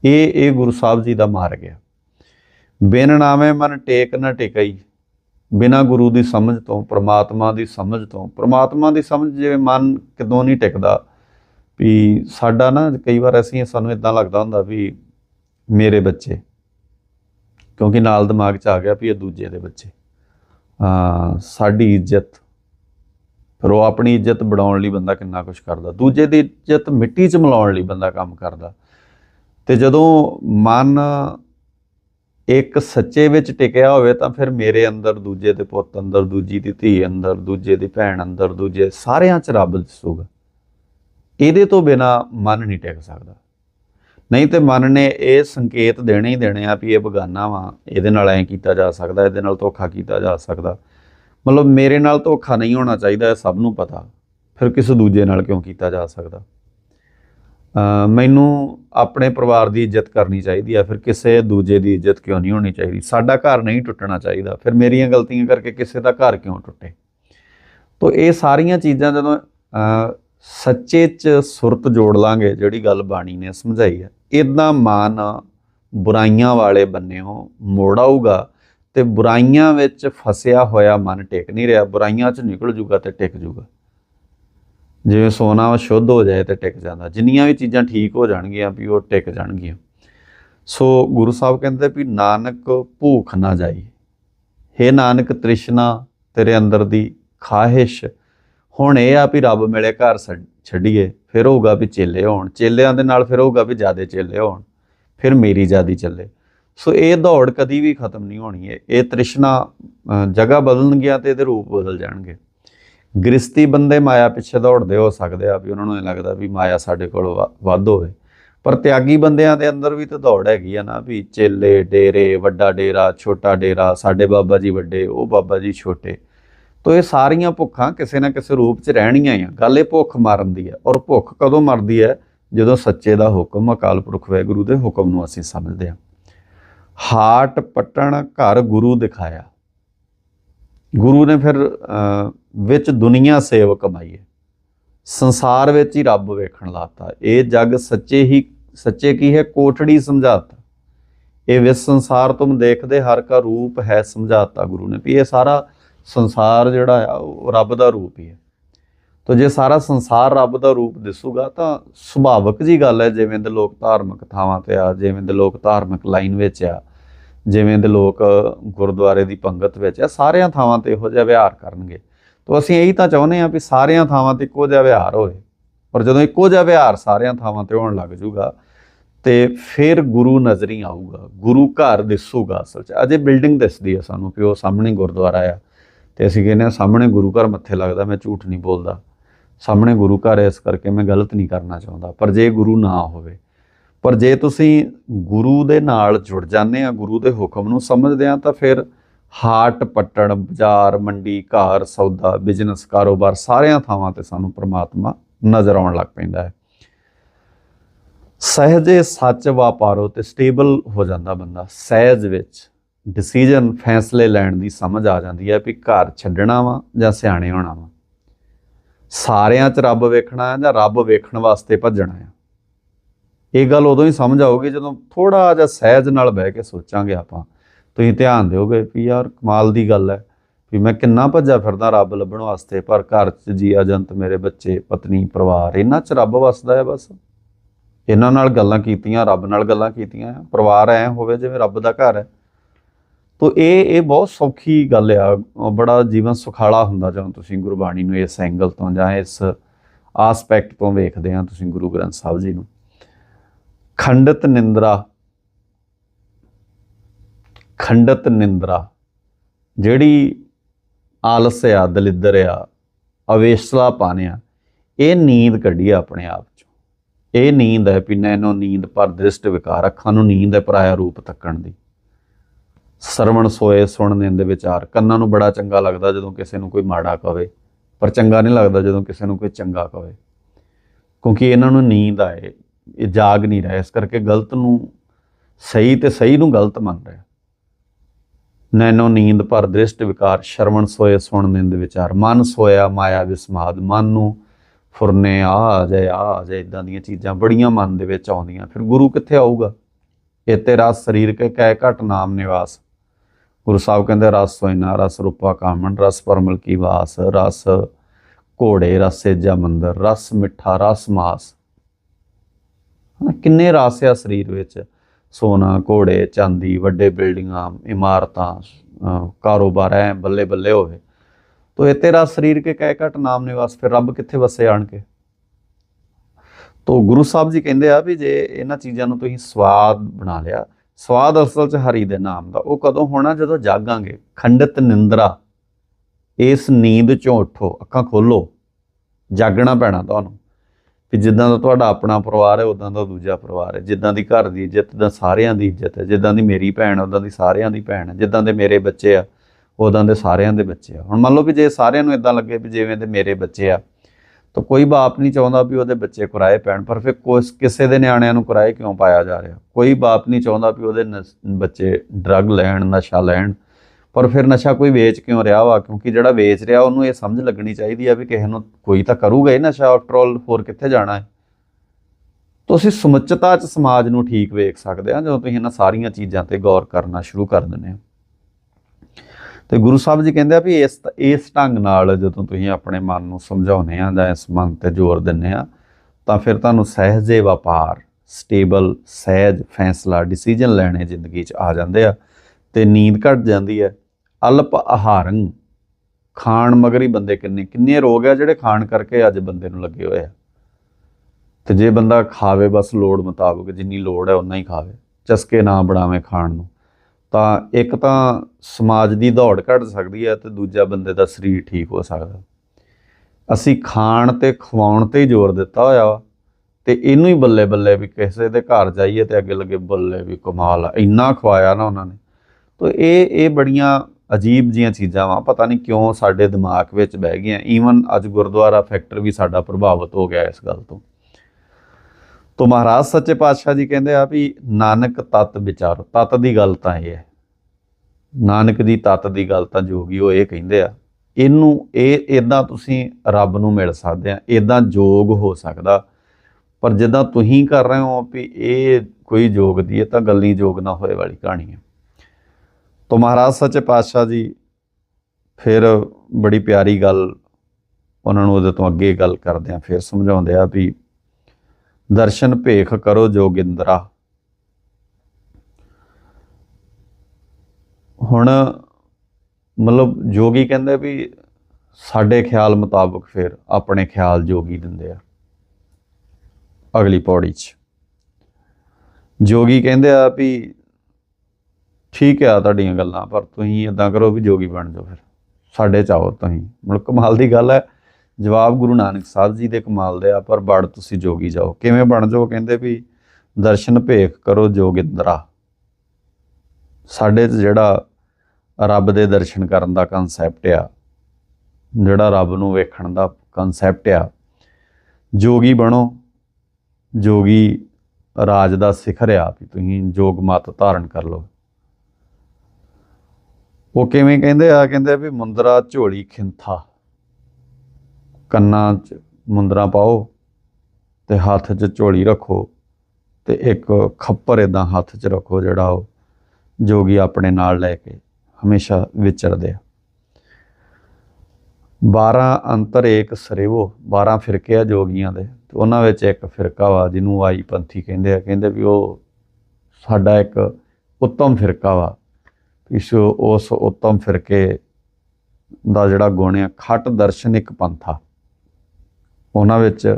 ਇਹ ਇਹ ਗੁਰੂ ਸਾਹਿਬ ਜੀ ਦਾ ਮਾਰਗ ਹੈ ਬਿਨ ਨਾਵੇਂ ਮਨ ਟੇਕ ਨਾ ਟਿਕਈ, ਬਿਨਾ ਗੁਰੂ ਦੀ ਸਮਝ ਤੋਂ, ਪ੍ਰਮਾਤਮਾ ਦੀ ਸਮਝ ਤੋਂ। ਪ੍ਰਮਾਤਮਾ ਦੀ ਸਮਝ ਜਿਵੇਂ ਮਨ ਕਿਦੋਂ ਨਹੀਂ ਟਿਕਦਾ, ਵੀ ਸਾਡਾ ਨਾ, ਕਈ ਵਾਰ ਅਸੀਂ, ਸਾਨੂੰ ਇਦਾਂ ਲੱਗਦਾ ਹੁੰਦਾ ਵੀ ਮੇਰੇ ਬੱਚੇ, ਕਿਉਂਕਿ ਨਾਲ ਦਿਮਾਗ 'ਚ ਆ ਗਿਆ ਵੀ ਇਹ ਦੂਜੇ ਦੇ ਬੱਚੇ। ਆ ਸਾਡੀ ਇੱਜ਼ਤ ਫਿਰ ਉਹ ਆਪਣੀ ਇੱਜ਼ਤ ਬਣਾਉਣ ਲਈ ਬੰਦਾ ਕਿੰਨਾ ਕੁਝ ਕਰਦਾ, ਦੂਜੇ ਦੀ ਇੱਜ਼ਤ ਮਿੱਟੀ 'ਚ ਮਿਲਾਉਣ ਲਈ ਬੰਦਾ ਕੰਮ ਕਰਦਾ। ਤੇ ਜਦੋਂ ਮਨ ਇੱਕ ਸੱਚੇ ਵਿੱਚ ਟਿਕਿਆ ਹੋਵੇ ਤਾਂ ਫਿਰ ਮੇਰੇ ਅੰਦਰ ਦੂਜੇ ਦੇ ਪੁੱਤ ਅੰਦਰ, ਦੂਜੀ ਦੀ ਧੀ ਅੰਦਰ, ਦੂਜੇ ਦੀ ਭੈਣ ਅੰਦਰ, ਦੂਜੇ ਸਾਰਿਆਂ 'ਚ ਰੱਬ ਦਿਸੂਗਾ। ਇਹਦੇ ਤੋਂ ਬਿਨਾ ਮਨ ਨਹੀਂ ਟਿਕ ਸਕਦਾ। ਨਹੀਂ ਤੇ ਮਨ ਨੇ ਇਹ ਸੰਕੇਤ ਦੇਣੇ ਹੀ ਦੇਣੇ ਆ ਵੀ ਇਹ ਬਗਾਨਾ ਵਾ, ਇਹਦੇ ਨਾਲ ਐਂ ਕੀਤਾ ਜਾ ਸਕਦਾ, ਇਹਦੇ ਨਾਲ ਧੋਖਾ ਕੀਤਾ ਜਾ ਸਕਦਾ। ਮਤਲਬ ਮੇਰੇ ਨਾਲ ਧੋਖਾ ਨਹੀਂ ਹੋਣਾ ਚਾਹੀਦਾ, ਇਹ ਸਭ ਨੂੰ ਪਤਾ। ਫਿਰ ਕਿਸੇ ਦੂਜੇ ਨਾਲ ਕਿਉਂ ਕੀਤਾ ਜਾ ਸਕਦਾ? ਮੈਨੂੰ ਆਪਣੇ ਪਰਿਵਾਰ ਦੀ ਇੱਜ਼ਤ ਕਰਨੀ ਚਾਹੀਦੀ ਆ, ਫਿਰ ਕਿਸੇ ਦੂਜੇ ਦੀ ਇੱਜ਼ਤ ਕਿਉਂ ਨਹੀਂ ਹੋਣੀ ਚਾਹੀਦੀ? ਸਾਡਾ ਘਰ ਨਹੀਂ ਟੁੱਟਣਾ ਚਾਹੀਦਾ। ਫਿਰ ਮੇਰੀਆਂ ਗਲਤੀਆਂ ਕਰਕੇ ਕਿਸੇ ਦਾ ਘਰ ਕਿਉਂ ਟੁੱਟੇ? ਤੋ ਇਹ ਸਾਰੀਆਂ ਚੀਜ਼ਾਂ ਜਦੋਂ ਸੱਚੇ ਚ ਸੁਰਤ ਜੋੜ ਲਾਂਗੇ, ਜਿਹੜੀ ਗੱਲ ਬਾਣੀ ਨੇ ਸਮਝਾਈ ਹੈ ਇਦਾਂ ਮਨ ਬੁਰਾਈਆਂ ਵਾਲੇ ਬੰਨਿਓ ਮੋੜਾਊਗਾ ਤੇ ਬੁਰਾਈਆਂ ਵਿੱਚ ਫਸਿਆ ਹੋਇਆ ਮਨ ਟਿਕ ਨਹੀਂ ਰਿਹਾ, ਬੁਰਾਈਆਂ ਚ ਨਿਕਲ ਜੂਗਾ ਤੇ ਟਿਕ ਜੂਗਾ। ਜਿਵੇਂ ਸੋਨਾ ਸ਼ੁੱਧ ਹੋ ਜਾਏ ਤੇ ਟਿਕ ਜਾਂਦਾ, ਜਿੰਨੀਆਂ ਵੀ ਚੀਜ਼ਾਂ ਠੀਕ ਹੋ ਜਾਣਗੀਆਂ ਵੀ ਉਹ ਟਿਕ ਜਾਣਗੀਆਂ। ਸੋ ਗੁਰੂ ਸਾਹਿਬ ਕਹਿੰਦੇ ਵੀ ਨਾਨਕ ਭੂਖ ਨਾ ਜਾਈ। ਹੇ ਨਾਨਕ ਤ੍ਰਿਸ਼ਨਾ, ਤੇਰੇ ਅੰਦਰ ਦੀ ਖਾਹਿਸ਼। ਹੁਣ ਇਹ ਆ ਵੀ ਰੱਬ ਮਿਲੇ ਘਰ ਛੱਡ- ਛੱਡੀਏ, ਫਿਰ ਹੋਊਗਾ ਵੀ ਚੇਲੇ ਹੋਣ। ਚੇਲਿਆਂ ਦੇ ਨਾਲ ਫਿਰ ਹੋਊਗਾ ਵੀ ਜਿਆਦੇ ਚੇਲੇ ਹੋਣ। ਫਿਰ ਮੇਰੀ ਜਿਆਦੀ ਚੱਲੇ। ਸੋ ਇਹ ਦੌੜ ਕਦੀ ਵੀ ਖਤਮ ਨਹੀਂ ਹੋਣੀ ਹੈ। ਇਹ ਤ੍ਰਿਸ਼ਨਾ ਅ, ਜਗ੍ਹਾ ਬਦਲਣਗੀਆਂ ਤੇ ਇਹਦੇ ਰੂਪ ਬਦਲ ਜਾਣਗੇ। ਗ੍ਰਸਤੀ ਬੰਦੇ ਮਾਇਆ ਪਿੱਛੇ ਦੌੜਦੇ ਹੋ ਸਕਦੇ ਆ ਵੀ ਉਹਨਾਂ ਨੂੰ ਇਹ ਲੱਗਦਾ ਵੀ ਮਾਇਆ ਸਾਡੇ ਕੋਲ ਵਾ- ਵੱਧ ਹੋਵੇ। ਪਰ ਤਿਆਗੀ ਬੰਦਿਆਂ ਦੇ ਅੰਦਰ ਵੀ ਤਾਂ ਦੌੜ ਹੈਗੀ ਆ ਨਾ ਵੀ ਚੇਲੇ ਡੇਰੇ ਵੱਡਾ ਡੇਰਾ ਛੋਟਾ ਡੇਰਾ ਸਾਡੇ ਬਾਬਾ ਜੀ ਵੱਡੇ ਉਹ ਬਾਬਾ ਜੀ ਛੋਟੇ। ਤੋ ਇਹ ਸਾਰੀਆਂ ਭੁੱਖਾਂ ਕਿਸੇ ਨਾ ਕਿਸੇ ਰੂਪ 'ਚ ਰਹਿਣੀਆਂ ਆ। ਗੱਲ ਇਹ ਭੁੱਖ ਮਾਰਨ ਦੀ ਹੈ ਔਰ ਭੁੱਖ ਕਦੋਂ ਮਰਦੀ ਹੈ? ਜਦੋਂ ਸੱਚੇ ਦਾ ਹੁਕਮ ਅਕਾਲ ਪੁਰਖ ਵਾਹਿਗੁਰੂ ਦੇ ਹੁਕਮ ਨੂੰ ਅਸੀਂ ਸਮਝਦੇ ਹਾਂ। ਹਾਟ ਪਟਣ ਘਰ ਗੁਰੂ ਦਿਖਾਇਆ। ਗੁਰੂ ਨੇ ਫਿਰ ਵਿੱਚ ਦੁਨੀਆ ਸੇਵ ਕਮਾਈਏ ਸੰਸਾਰ ਵਿੱਚ ਹੀ ਰੱਬ ਵੇਖਣ ਲਾਤਾ। ਇਹ ਜਗ ਸੱਚੇ ਹੀ, ਸੱਚੇ ਕੀ ਹੈ? ਕੋਠੜੀ ਸਮਝਾਤਾ। ਇਹ ਵਿਸ ਸੰਸਾਰ ਤੁਮ ਦੇਖਦੇ, ਹਰ ਕਾ ਰੂਪ ਹੈ ਸਮਝਾਤਾ ਗੁਰੂ ਨੇ। ਵੀ ਇਹ ਸਾਰਾ ਸੰਸਾਰ ਜਿਹੜਾ ਆ, ਉਹ ਰੱਬ ਦਾ ਰੂਪ ਹੀ ਹੈ। ਤੋ ਜੇ ਸਾਰਾ ਸੰਸਾਰ ਰੱਬ ਦਾ ਰੂਪ ਦਿਸੂਗਾ, ਤਾਂ ਸੁਭਾਵਕ ਜੀ ਗੱਲ ਹੈ, ਜਿਵੇਂ ਦੇ ਲੋਕ ਧਾਰਮਿਕ ਥਾਵਾਂ ਤੇ ਆ, ਜਿਵੇਂ ਦੇ ਲੋਕ ਧਾਰਮਿਕ ਲਾਈਨ ਵਿੱਚ ਆ, ਜਿਵੇਂ ਦੇ ਲੋਕ ਗੁਰਦੁਆਰੇ ਦੀ ਪੰਗਤ ਵਿੱਚ ਆ, ਸਾਰਿਆਂ ਥਾਵਾਂ ਤੇ ਇਹੋ ਜਿਹਾ ਵਿਹਾਰ ਕਰਨਗੇ। ਤੋ ਅਸੀਂ ਇਹੀ ਤਾਂ ਚਾਹੁੰਦੇ ਆ ਵੀ ਸਾਰਿਆਂ ਥਾਵਾਂ ਤੇ ਇੱਕੋ ਜਿਹਾ ਵਿਹਾਰ ਹੋਵੇ, ਪਰ ਜਦੋਂ ਇੱਕੋ ਜਿਹਾ ਵਿਹਾਰ ਸਾਰਿਆਂ ਥਾਵਾਂ ਤੇ ਹੋਣ ਲੱਗ ਜੂਗਾ ਤੇ ਫਿਰ ਗੁਰੂ ਨਜ਼ਰੀ ਆਊਗਾ, ਗੁਰੂ ਘਰ ਦਿਸੂਗਾ ਅਸਲ 'ਚ। ਅਜੇ ਬਿਲਡਿੰਗ ਦਿਸਦੀ ਆ ਸਾਨੂੰ ਕਿ ਉਹ ਸਾਹਮਣੇ ਗੁਰਦੁਆਰਾ ਆ, ਤੇ ਅਸੀਂ ਕਹਿੰਦੇ ਆ ਸਾਹਮਣੇ ਗੁਰੂ ਘਰ ਮੱਥੇ ਲੱਗਦਾ, ਮੈਂ ਝੂਠ ਨਹੀਂ ਬੋਲਦਾ। ਸਾਹਮਣੇ ਗੁਰੂ ਘਰ ਹੈ, ਇਸ ਕਰਕੇ ਮੈਂ ਗਲਤ ਨਹੀਂ ਕਰਨਾ ਚਾਹੁੰਦਾ। ਪਰ ਜੇ ਗੁਰੂ ਨਾ ਹੋਵੇ, ਪਰ ਜੇ ਤੁਸੀਂ ਗੁਰੂ ਦੇ ਨਾਲ ਜੁੜ ਜਾਂਦੇ ਆ, ਗੁਰੂ ਦੇ ਹੁਕਮ ਨੂੰ ਸਮਝਦੇ ਆ, ਤਾਂ ਫਿਰ ਹਾਟ ਪੱਟਣ, ਬਾਜ਼ਾਰ, ਮੰਡੀ, ਘਰ, ਸੌਦਾ, ਬਿਜ਼ਨਸ, ਕਾਰੋਬਾਰ ਸਾਰਿਆਂ ਥਾਵਾਂ ਤੇ ਸਾਨੂੰ ਪ੍ਰਮਾਤਮਾ ਨਜ਼ਰ ਆਉਣ ਲੱਗ ਪੈਂਦਾ ਹੈ। ਸਹਿਜੇ ਸੱਚ ਵਾਪਾਰੋ ਤੇ ਸਟੇਬਲ ਹੋ ਜਾਂਦਾ ਬੰਦਾ। ਸਹਿਜ ਵਿੱਚ ਡਿਸੀਜਨ ਫੈਸਲੇ ਲੈਣ ਦੀ ਸਮਝ ਆ ਜਾਂਦੀ ਹੈ ਵੀ ਘਰ ਛੱਡਣਾ ਵਾ ਜਾਂ ਸਿਆਣੇ ਹੋਣਾ ਵਾ। ਸਾਰਿਆਂ 'ਚ ਰੱਬ ਵੇਖਣਾ ਹੈ ਜਾਂ ਰੱਬ ਵੇਖਣ ਵਾਸਤੇ ਭੱਜਣਾ ਹੈ? ਇਹ ਗੱਲ ਉਦੋਂ ਹੀ ਸਮਝ ਆਉਗੀ ਜਦੋਂ ਥੋੜਾ ਜਿਹਾ ਸਹਿਜ ਨਾਲ ਬਹਿ ਕੇ ਸੋਚਾਂਗੇ ਆਪਾਂ। ਤੁਸੀਂ ਧਿਆਨ ਦਿਓਗੇ ਵੀ ਯਾਰ ਕਮਾਲ ਦੀ ਗੱਲ ਹੈ ਵੀ ਮੈਂ ਕਿੰਨਾ ਭੱਜਾ ਫਿਰਦਾ ਰੱਬ ਲੱਭਣ ਵਾਸਤੇ, ਪਰ ਘਰ 'ਚ ਜੀ ਅਜੰਤ ਮੇਰੇ ਬੱਚੇ, ਪਤਨੀ, ਪਰਿਵਾਰ, ਇਹਨਾਂ 'ਚ ਰੱਬ ਵਸਦਾ ਹੈ ਬਸ। ਇਹਨਾਂ ਨਾਲ ਗੱਲਾਂ ਕੀਤੀਆਂ, ਰੱਬ ਨਾਲ ਗੱਲਾਂ ਕੀਤੀਆਂ, ਪਰਿਵਾਰ ਐ ਹੋਵੇ ਜਿਵੇਂ ਰੱਬ ਦਾ ਘਰ ਹੈ। ਤੋ ਇਹ ਇਹ ਬਹੁਤ ਸੌਖੀ ਗੱਲ ਆ। ਬੜਾ ਜੀਵਨ ਸੁਖਾਲਾ ਹੁੰਦਾ ਜਦੋਂ ਤੁਸੀਂ ਗੁਰਬਾਣੀ ਨੂੰ ਇਸ ਐਂਗਲ ਤੋਂ ਜਾਂ ਇਸ ਆਸਪੈਕਟ ਤੋਂ ਵੇਖਦੇ ਆ ਤੁਸੀਂ ਗੁਰੂ ਗ੍ਰੰਥ ਸਾਹਿਬ ਜੀ ਨੂੰ। ਖੰਡਤ ਨਿੰਦਰਾ ਖੰਡਤ ਨਿੰਦਰਾ, ਜਿਹੜੀ ਆਲਸ ਆ, ਦਲਿੱਦਰ ਆ, ਅਵੇਸ਼ਲਾ ਪਾਣਿਆ ਇਹ ਨੀਂਦ ਕੱਢੀ ਆ ਆਪਣੇ ਆਪ ਚੋਂ। ਇਹ ਨੀਂਦ ਹੈ ਵੀ ਨੈਨੋ ਨੀਂਦ ਪਰ ਦ੍ਰਿਸ਼ਟ ਵਿਕਾਰ ਅੱਖਾਂ ਨੂੰ ਨੀਂਦ ਹੈ ਪਰਾਇਆ ਰੂਪ ਤੱਕਣ ਦੀ। ਸਰਵਣ ਸੋਏ ਸੁਣਨ ਦੇ ਵਿਚਾਰ। ਕੰਨਾਂ ਨੂੰ ਬੜਾ ਚੰਗਾ ਲੱਗਦਾ ਜਦੋਂ ਕਿਸੇ ਨੂੰ ਕੋਈ ਮਾੜਾ ਕਵੇ, ਪਰ ਚੰਗਾ ਨਹੀਂ ਲੱਗਦਾ ਜਦੋਂ ਕਿਸੇ ਨੂੰ ਕੋਈ ਚੰਗਾ ਕਵੇ। ਕਿਉਂਕਿ ਇਹਨਾਂ ਨੂੰ ਨੀਂਦ ਆਏ, ਇਹ ਜਾਗ ਨਹੀਂ ਰਿਹਾ। ਇਸ ਕਰਕੇ ਗਲਤ ਨੂੰ ਸਹੀ ਤੇ ਸਹੀ ਨੂੰ ਗਲਤ ਮੰਨ ਰਿਹਾ। ਨੈਨੋ ਨੀਂਦ ਪਰ ਦ੍ਰਿਸ਼ਟ ਵਿਕਾਰ, ਸ਼ਰਵਣ ਸੋਏ ਸੁਣਨ ਦੇ ਵਿਚਾਰ। ਮਨ ਸੋਇਆ ਮਾਇਆ ਵਿਸਮਾਦ, ਮਨ ਨੂੰ ਫੁਰਨੇ ਆ ਜਾਏ, ਆ ਆ ਜਾਏ ਇਦਾਂ ਦੀਆਂ ਚੀਜ਼ਾਂ ਬੜੀਆਂ ਮਨ ਦੇ ਵਿੱਚ ਆਉਂਦੀਆਂ। ਫਿਰ ਗੁਰੂ ਕਿੱਥੇ ਆਊਗਾ? ਇਹ ਤੇਰਾ ਸਰੀਰ ਕੇ ਕਹਿ ਘਟ ਨਾਮ ਨਿਵਾਸ। ਗੁਰੂ ਸਾਹਿਬ ਕਹਿੰਦੇ ਰਸ ਸੋਇਨਾ ਰਸ ਰੂਪਾ ਕਾਮਣ ਰਸ ਪਰਮਲ ਕੀ ਵਾਸ ਰਸ ਘੋੜੇ ਰਸ ਸੇਜਾ ਮੰਦਰ ਰਸ ਮਿੱਠਾ ਰਸ ਮਾਸ। ਹਨਾ, ਕਿੰਨੇ ਰਸ ਆ ਸਰੀਰ ਵਿੱਚ। ਸੋਨਾ ਘੋੜੇ ਚਾਂਦੀ ਵੱਡੇ ਬਿਲਡਿੰਗਾਂ ਇਮਾਰਤਾਂ ਕਾਰੋਬਾਰ ਐ ਬੱਲੇ ਬੱਲੇ ਹੋਵੇ। ਤੋ ਇਹ ਤੇਰਾ ਸਰੀਰ ਕੇ ਕਹਿ ਘਟ ਨਾਮ ਨਿਵਾਸ ਫਿਰ ਰੱਬ ਕਿੱਥੇ ਵਸੇ ਆਣ ਕੇ? ਤੋ ਗੁਰੂ ਸਾਹਿਬ ਜੀ ਕਹਿੰਦੇ ਆ ਵੀ ਜੇ ਇਹਨਾਂ ਚੀਜ਼ਾਂ ਨੂੰ ਤੁਸੀਂ ਸਵਾਦ ਬਣਾ ਲਿਆ ਸਵਾਦ ਅਸਲ 'ਚ ਹਰੀ ਦੇ ਨਾਮ ਦਾ। ਉਹ ਕਦੋਂ ਹੋਣਾ? ਜਦੋਂ ਜਾਗਾਂਗੇ। ਖੰਡਿਤ ਨਿੰਦਰਾ। ਇਸ ਨੀਂਦ ਚੋਂ ਉੱਠੋ। ਅੱਖਾਂ ਖੋਲੋ। ਜਾਗਣਾ ਪੈਣਾ ਤੁਹਾਨੂੰ। ਕਿ ਜਿੱਦਾਂ ਦਾ ਤੁਹਾਡਾ ਆਪਣਾ ਪਰਿਵਾਰ ਹੈ ਉਦਾਂ ਦਾ ਦੂਜਾ ਪਰਿਵਾਰ ਹੈ। ਜਿੱਦਾਂ ਦੀ ਘਰ ਦੀ ਇੱਜ਼ਤ ਦਾ ਸਾਰਿਆਂ ਦੀ ਇੱਜ਼ਤ ਹੈ। ਜਿੱਦਾਂ ਦੀ ਮੇਰੀ ਭੈਣ ਉਦਾਂ ਦੀ ਸਾਰਿਆਂ ਦੀ ਭੈਣ ਹੈ। ਜਿੱਦਾਂ ਦੇ ਮੇਰੇ ਬੱਚੇ ਆ ਉਦਾਂ ਦੇ ਸਾਰਿਆਂ ਦੇ ਬੱਚੇ ਆ। ਹੁਣ ਮੰਨ ਲਓ ਵੀ ਜੇ ਸਾਰਿਆਂ ਨੂੰ ਇਦਾਂ ਲੱਗੇ ਵੀ ਜਿਵੇਂ ਦੇ ਮੇਰੇ ਬੱਚੇ ਆ ਤਾਂ ਕੋਈ ਬਾਪ ਨਹੀਂ ਚਾਹੁੰਦਾ ਵੀ ਉਹਦੇ ਬੱਚੇ ਕੁਰਾਏ ਪੈਣ, ਪਰ ਫਿਰ ਕੋਸ ਕਿਸੇ ਦੇ ਨਿਆਣਿਆਂ ਨੂੰ ਕੁਰਾਏ ਕਿਉਂ ਪਾਇਆ ਜਾ ਰਿਹਾ? ਕੋਈ ਬਾਪ ਨਹੀਂ ਚਾਹੁੰਦਾ ਵੀ ਉਹਦੇ ਨਸ- ਬੱਚੇ ਡਰੱਗ ਲੈਣ, ਨਸ਼ਾ ਲੈਣ, ਪਰ ਫਿਰ ਨਸ਼ਾ ਕੋਈ ਵੇਚ ਕਿਉਂ ਰਿਹਾ ਵਾ? ਕਿਉਂਕਿ ਜਿਹੜਾ ਵੇਚ ਰਿਹਾ, ਉਹਨੂੰ ਇਹ ਸਮਝ ਲੱਗਣੀ ਚਾਹੀਦੀ ਆ ਵੀ ਕਿਸੇ ਨੂੰ ਕੋਈ ਤਾਂ ਕਰੂਗਾ ਹੀ ਨਸ਼ਾ ਆਫਟਰ ਆਲ ਹੋਰ ਕਿੱਥੇ ਜਾਣਾ ਹੈ? ਤੁਸੀਂ ਸਮੁੱਚਤਾ ਚ ਸਮਾਜ ਨੂੰ ਠੀਕ ਵੇਖ ਸਕਦੇ ਆ ਜਦੋਂ ਤੁਸੀਂ ਇਹਨਾਂ ਸਾਰੀਆਂ ਚੀਜ਼ਾਂ ਤੇ ਗੌਰ ਕਰਨਾ ਸ਼ੁਰੂ ਕਰ ਦਿੰਦੇ ਹੋ। ਤੇ ਗੁਰੂ ਸਾਹਿਬ ਜੀ ਕਹਿੰਦੇ ਆ ਵੀ ਇਸ ਇਸ ਢੰਗ ਨਾਲ ਜਦੋਂ ਤੁਸੀਂ ਆਪਣੇ ਮਨ ਨੂੰ ਸਮਝਾਉਂਦੇ ਆ ਜਾਂ ਇਸ ਮਨ ਤੇ ਜ਼ੋਰ ਦਿੰਦੇ ਆ, ਤਾਂ ਫਿਰ ਤੁਹਾਨੂੰ ਸਹਿਜੇ ਵਪਾਰ, ਸਟੇਬਲ, ਸਹਿਜ ਫੈਸਲਾ, ਡਿਸੀਜਨ ਲੈਣੇ ਜ਼ਿੰਦਗੀ 'ਚ ਆ ਜਾਂਦੇ ਆ ਤੇ ਨੀਂਦ ਘਟ ਜਾਂਦੀ ਹੈ। ਅਲਪ ਆਹਾਰੰ, ਖਾਣ ਮਗਰ ਹੀ ਬੰਦੇ ਕਿੰਨੇ ਕਿੰਨੇ ਰੋਗ ਆ ਜਿਹੜੇ ਖਾਣ ਕਰਕੇ ਅੱਜ ਬੰਦੇ ਨੂੰ ਲੱਗੇ ਹੋਏ ਆ। ਤੇ ਜੇ ਬੰਦਾ ਖਾਵੇ ਬਸ ਲੋੜ ਮੁਤਾਬਕ, ਜਿੰਨੀ ਲੋੜ ਹੈ ਉਨਾ ਹੀ ਖਾਵੇ, ਚਸਕੇ ਨਾ ਬਣਾਵੇ ਖਾਣ ਨੂੰ। ਤਾਂ ਇੱਕ ਤਾਂ ਸਮਾਜ ਦੀ ਦੌੜ ਘਟ ਸਕਦੀ ਹੈ ਤੇ ਦੂਜਾ ਬੰਦੇ ਦਾ ਸਰੀਰ ਠੀਕ ਹੋ ਸਕਦਾ। ਅਸੀਂ ਖਾਣ ਤੇ ਖਵਾਉਣ ਤੇ ਹੀ ਜ਼ੋਰ ਦਿੱਤਾ ਹੋਇਆ ਵਾ ਤੇ ਇਹਨੂੰ ਹੀ ਬੱਲੇ ਬੱਲੇ ਵੀ ਕਿਸੇ ਦੇ ਘਰ ਜਾਈਏ ਤੇ ਅੱਗੇ ਲੱਗੇ ਬੱਲੇ ਵੀ ਕਮਾਲ ਆ, ਇੰਨਾ ਖਵਾਇਆ ਨਾ ਉਹਨਾਂ ਨੇ। ਤਾਂ ਇਹ ਇਹ ਬੜੀਆਂ ਅਜੀਬ ਜੀਆਂ ਚੀਜ਼ਾਂ ਵਾ, ਪਤਾ ਨਹੀਂ ਕਿਉਂ ਸਾਡੇ ਦਿਮਾਗ ਵਿੱਚ ਬਹਿ ਗਈਆਂ। ਈਵਨ ਅੱਜ ਗੁਰਦੁਆਰਾ ਫੈਕਟਰ ਵੀ ਸਾਡਾ ਪ੍ਰਭਾਵਿਤ ਹੋ ਗਿਆ ਇਸ ਗੱਲ ਤੋਂ। ਤੋ ਮਹਾਰਾਜ ਸੱਚੇ ਪਾਤਸ਼ਾਹ ਜੀ ਕਹਿੰਦੇ ਆ ਵੀ ਨਾਨਕ ਤਤ ਵਿਚਾਰ, ਤਤ ਦੀ ਗੱਲ ਤਾਂ ਇਹ ਹੈ। ਨਾਨਕ ਦੀ ਤਤ ਦੀ ਗੱਲ ਤਾਂ ਜੋਗੀ ਉਹ ਇਹ ਕਹਿੰਦੇ ਆ, ਇਹਨੂੰ ਇਹ ਇਦਾਂ ਤੁਸੀਂ ਰੱਬ ਨੂੰ ਮਿਲ ਸਕਦੇ ਆ ਇਦਾਂ ਜੋਗ ਹੋ ਸਕਦਾ। ਪਰ ਜਿੱਦਾਂ ਤੁਸੀਂ ਕਰ ਰਹੇ ਹੋ ਵੀ ਇਹ ਕੋਈ ਜੋਗ ਦੀ ਇਹ ਤਾਂ ਗੱਲੀ ਜੋਗ ਨਾ ਹੋਏ ਵਾਲੀ ਕਹਾਣੀ ਹੈ। ਤੋ ਮਹਾਰਾਜ ਸੱਚੇ ਪਾਤਸ਼ਾਹ ਜੀ ਫਿਰ ਬੜੀ ਪਿਆਰੀ ਗੱਲ ਉਹਨਾਂ ਨੂੰ ਉਹਦੇ ਤੋਂ ਅੱਗੇ ਗੱਲ ਕਰਦੇ ਆ, ਫਿਰ ਸਮਝਾਉਂਦੇ ਆ ਵੀ ਦਰਸ਼ਨ ਭੇਖ ਕਰੋ ਜੋਗਿੰਦਰਾ। ਹੁਣ ਮਤਲਬ ਜੋਗੀ ਕਹਿੰਦੇ ਵੀ ਸਾਡੇ ਖਿਆਲ ਮੁਤਾਬਕ ਫਿਰ ਆਪਣੇ ਖਿਆਲ ਜੋਗੀ ਦਿੰਦੇ ਆ ਅਗਲੀ ਪੌੜੀ 'ਚ। ਜੋਗੀ ਕਹਿੰਦੇ ਆ ਵੀ ਠੀਕ ਆ ਤੁਹਾਡੀਆਂ ਗੱਲਾਂ, ਪਰ ਤੁਸੀਂ ਇਦਾਂ ਕਰੋ ਵੀ ਜੋਗੀ ਬਣ ਜਾਓ ਫਿਰ। ਸਾਡੇ ਚਾਹੋ ਤੁਸੀਂ। ਮਤਲਬ ਕਮਾਲ ਦੀ ਗੱਲ ਹੈ। ਜਵਾਬ ਗੁਰੂ ਨਾਨਕ ਸਾਹਿਬ ਜੀ ਦੇ ਕਮਾਲ ਦੇ ਆ, ਪਰ ਬੜ ਤੁਸੀਂ ਜੋਗੀ ਜਾਓ। ਕਿਵੇਂ ਬਣ ਜਾਓ ਕਹਿੰਦੇ ਵੀ, ਦਰਸ਼ਨ ਭੇਖ ਕਰੋ ਜੋਗਿੰਦਰਾ। ਸਾਡੇ 'ਚ ਜਿਹੜਾ ਰੱਬ ਦੇ ਦਰਸ਼ਨ ਕਰਨ ਦਾ ਕਨਸੈਪਟ ਆ, ਜਿਹੜਾ ਰੱਬ ਨੂੰ ਵੇਖਣ ਦਾ ਕਨਸੈਪਟ ਆ, ਜੋਗੀ ਬਣੋ, ਜੋਗੀ ਰਾਜ ਦਾ ਸਿਖਰ ਆ ਵੀ ਤੁਸੀਂ ਜੋਗ ਮਤ ਧਾਰਨ ਕਰ ਲਓ। ਉਹ ਕਿਵੇਂ ਕਹਿੰਦੇ ਆ, ਕਹਿੰਦੇ ਵੀ ਮੁੰਦਰਾ ਝੋਲੀ ਖਿੰਥਾ। ਕੰਨਾਂ 'ਚ ਮੁੰਦਰਾ ਪਾਓ ਤੇ ਹੱਥ 'ਚ ਝੋਲੀ ਰੱਖੋ ਤੇ ਇੱਕ ਖੱਪਰ ਇਦਾਂ ਹੱਥ 'ਚ ਰੱਖੋ ਜਿਹੜਾ ਉਹ ਜੋਗੀ ਆਪਣੇ ਨਾਲ ਲੈ ਕੇ ਹਮੇਸ਼ਾ ਵਿਚਰਦੇ ਆ। 12 ਅੰਤਰ ਏਕ ਸਰੇਵੋ 12 ਫਿਰਕੇ ਆ ਜੋਗੀਆਂ ਦੇ, ਤੇ ਉਹਨਾਂ ਵਿੱਚ ਇੱਕ ਫਿਰਕਾ ਵਾ ਜਿਹਨੂੰ ਆਈ ਪੰਥੀ ਕਹਿੰਦੇ ਆ, ਕਹਿੰਦੇ ਵੀ ਉਹ ਸਾਡਾ ਇੱਕ ਉੱਤਮ ਫਿਰਕਾ ਵਾ। ਇਸ ਉਸ ਉੱਤਮ ਫਿਰਕੇ ਦਾ ਜਿਹੜਾ ਗੁਣ ਆ, ਖਟ ਦਰਸ਼ਨਿਕ ਪੰਥਾ। ਉਹਨਾਂ ਵਿੱਚ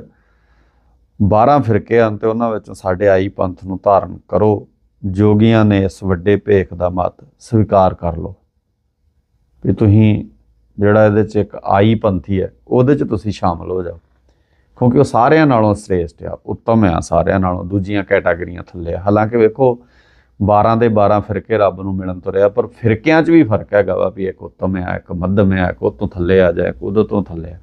12 ਫਿਰਕੇ ਹਨ ਤੇ ਉਹਨਾਂ ਵਿੱਚੋਂ ਸਾਡੇ ਆਈ ਪੰਥ ਨੂੰ ਧਾਰਨ ਕਰੋ। ਜੋਗੀਆਂ ਨੇ ਇਸ ਵੱਡੇ ਭੇਖ ਦਾ ਮਤ ਸਵੀਕਾਰ ਕਰ ਲਓ। ਵੀ ਤੁਸੀਂ ਜਿਹੜਾ ਇਹਦੇ ਚ ਇੱਕ ਆਈ ਪੰਥੀ ਹੈ, ਉਹਦੇ ਚ ਤੁਸੀਂ ਸ਼ਾਮਲ ਹੋ ਜਾਓ। ਕਿਉਂਕਿ ਉਹ ਸਾਰਿਆਂ ਨਾਲੋਂ ਸ੍ਰੇਸ਼ਟ ਆ, ਉੱਤਮ ਆ ਸਾਰਿਆਂ ਨਾਲੋਂ, ਦੂਜੀਆਂ ਕੈਟਾਗਰੀਆਂ ਥੱਲੇ ਆ। ਹਾਲਾਂਕਿ ਵੇਖੋ 12 ਦੇ 12 ਫਿਰਕੇ ਰੱਬ ਨੂੰ ਮਿਲਣ ਤੋਂ ਰਿਹਾ ਪਰ ਫਿਰਕਿਆਂ 'ਚ ਵੀ ਫ਼ਰਕ ਹੈਗਾ ਵਾ ਵੀ ਇੱਕ ਉੱਤਮ ਆ, ਇੱਕ ਮੱਧਮ ਆ, ਇੱਕ ਉਹ ਤੋਂ ਥੱਲੇ ਆ ਜਾਏ ਇੱਕ ਉਹਦੇ ਤੋਂ ਥੱਲੇ ਆ।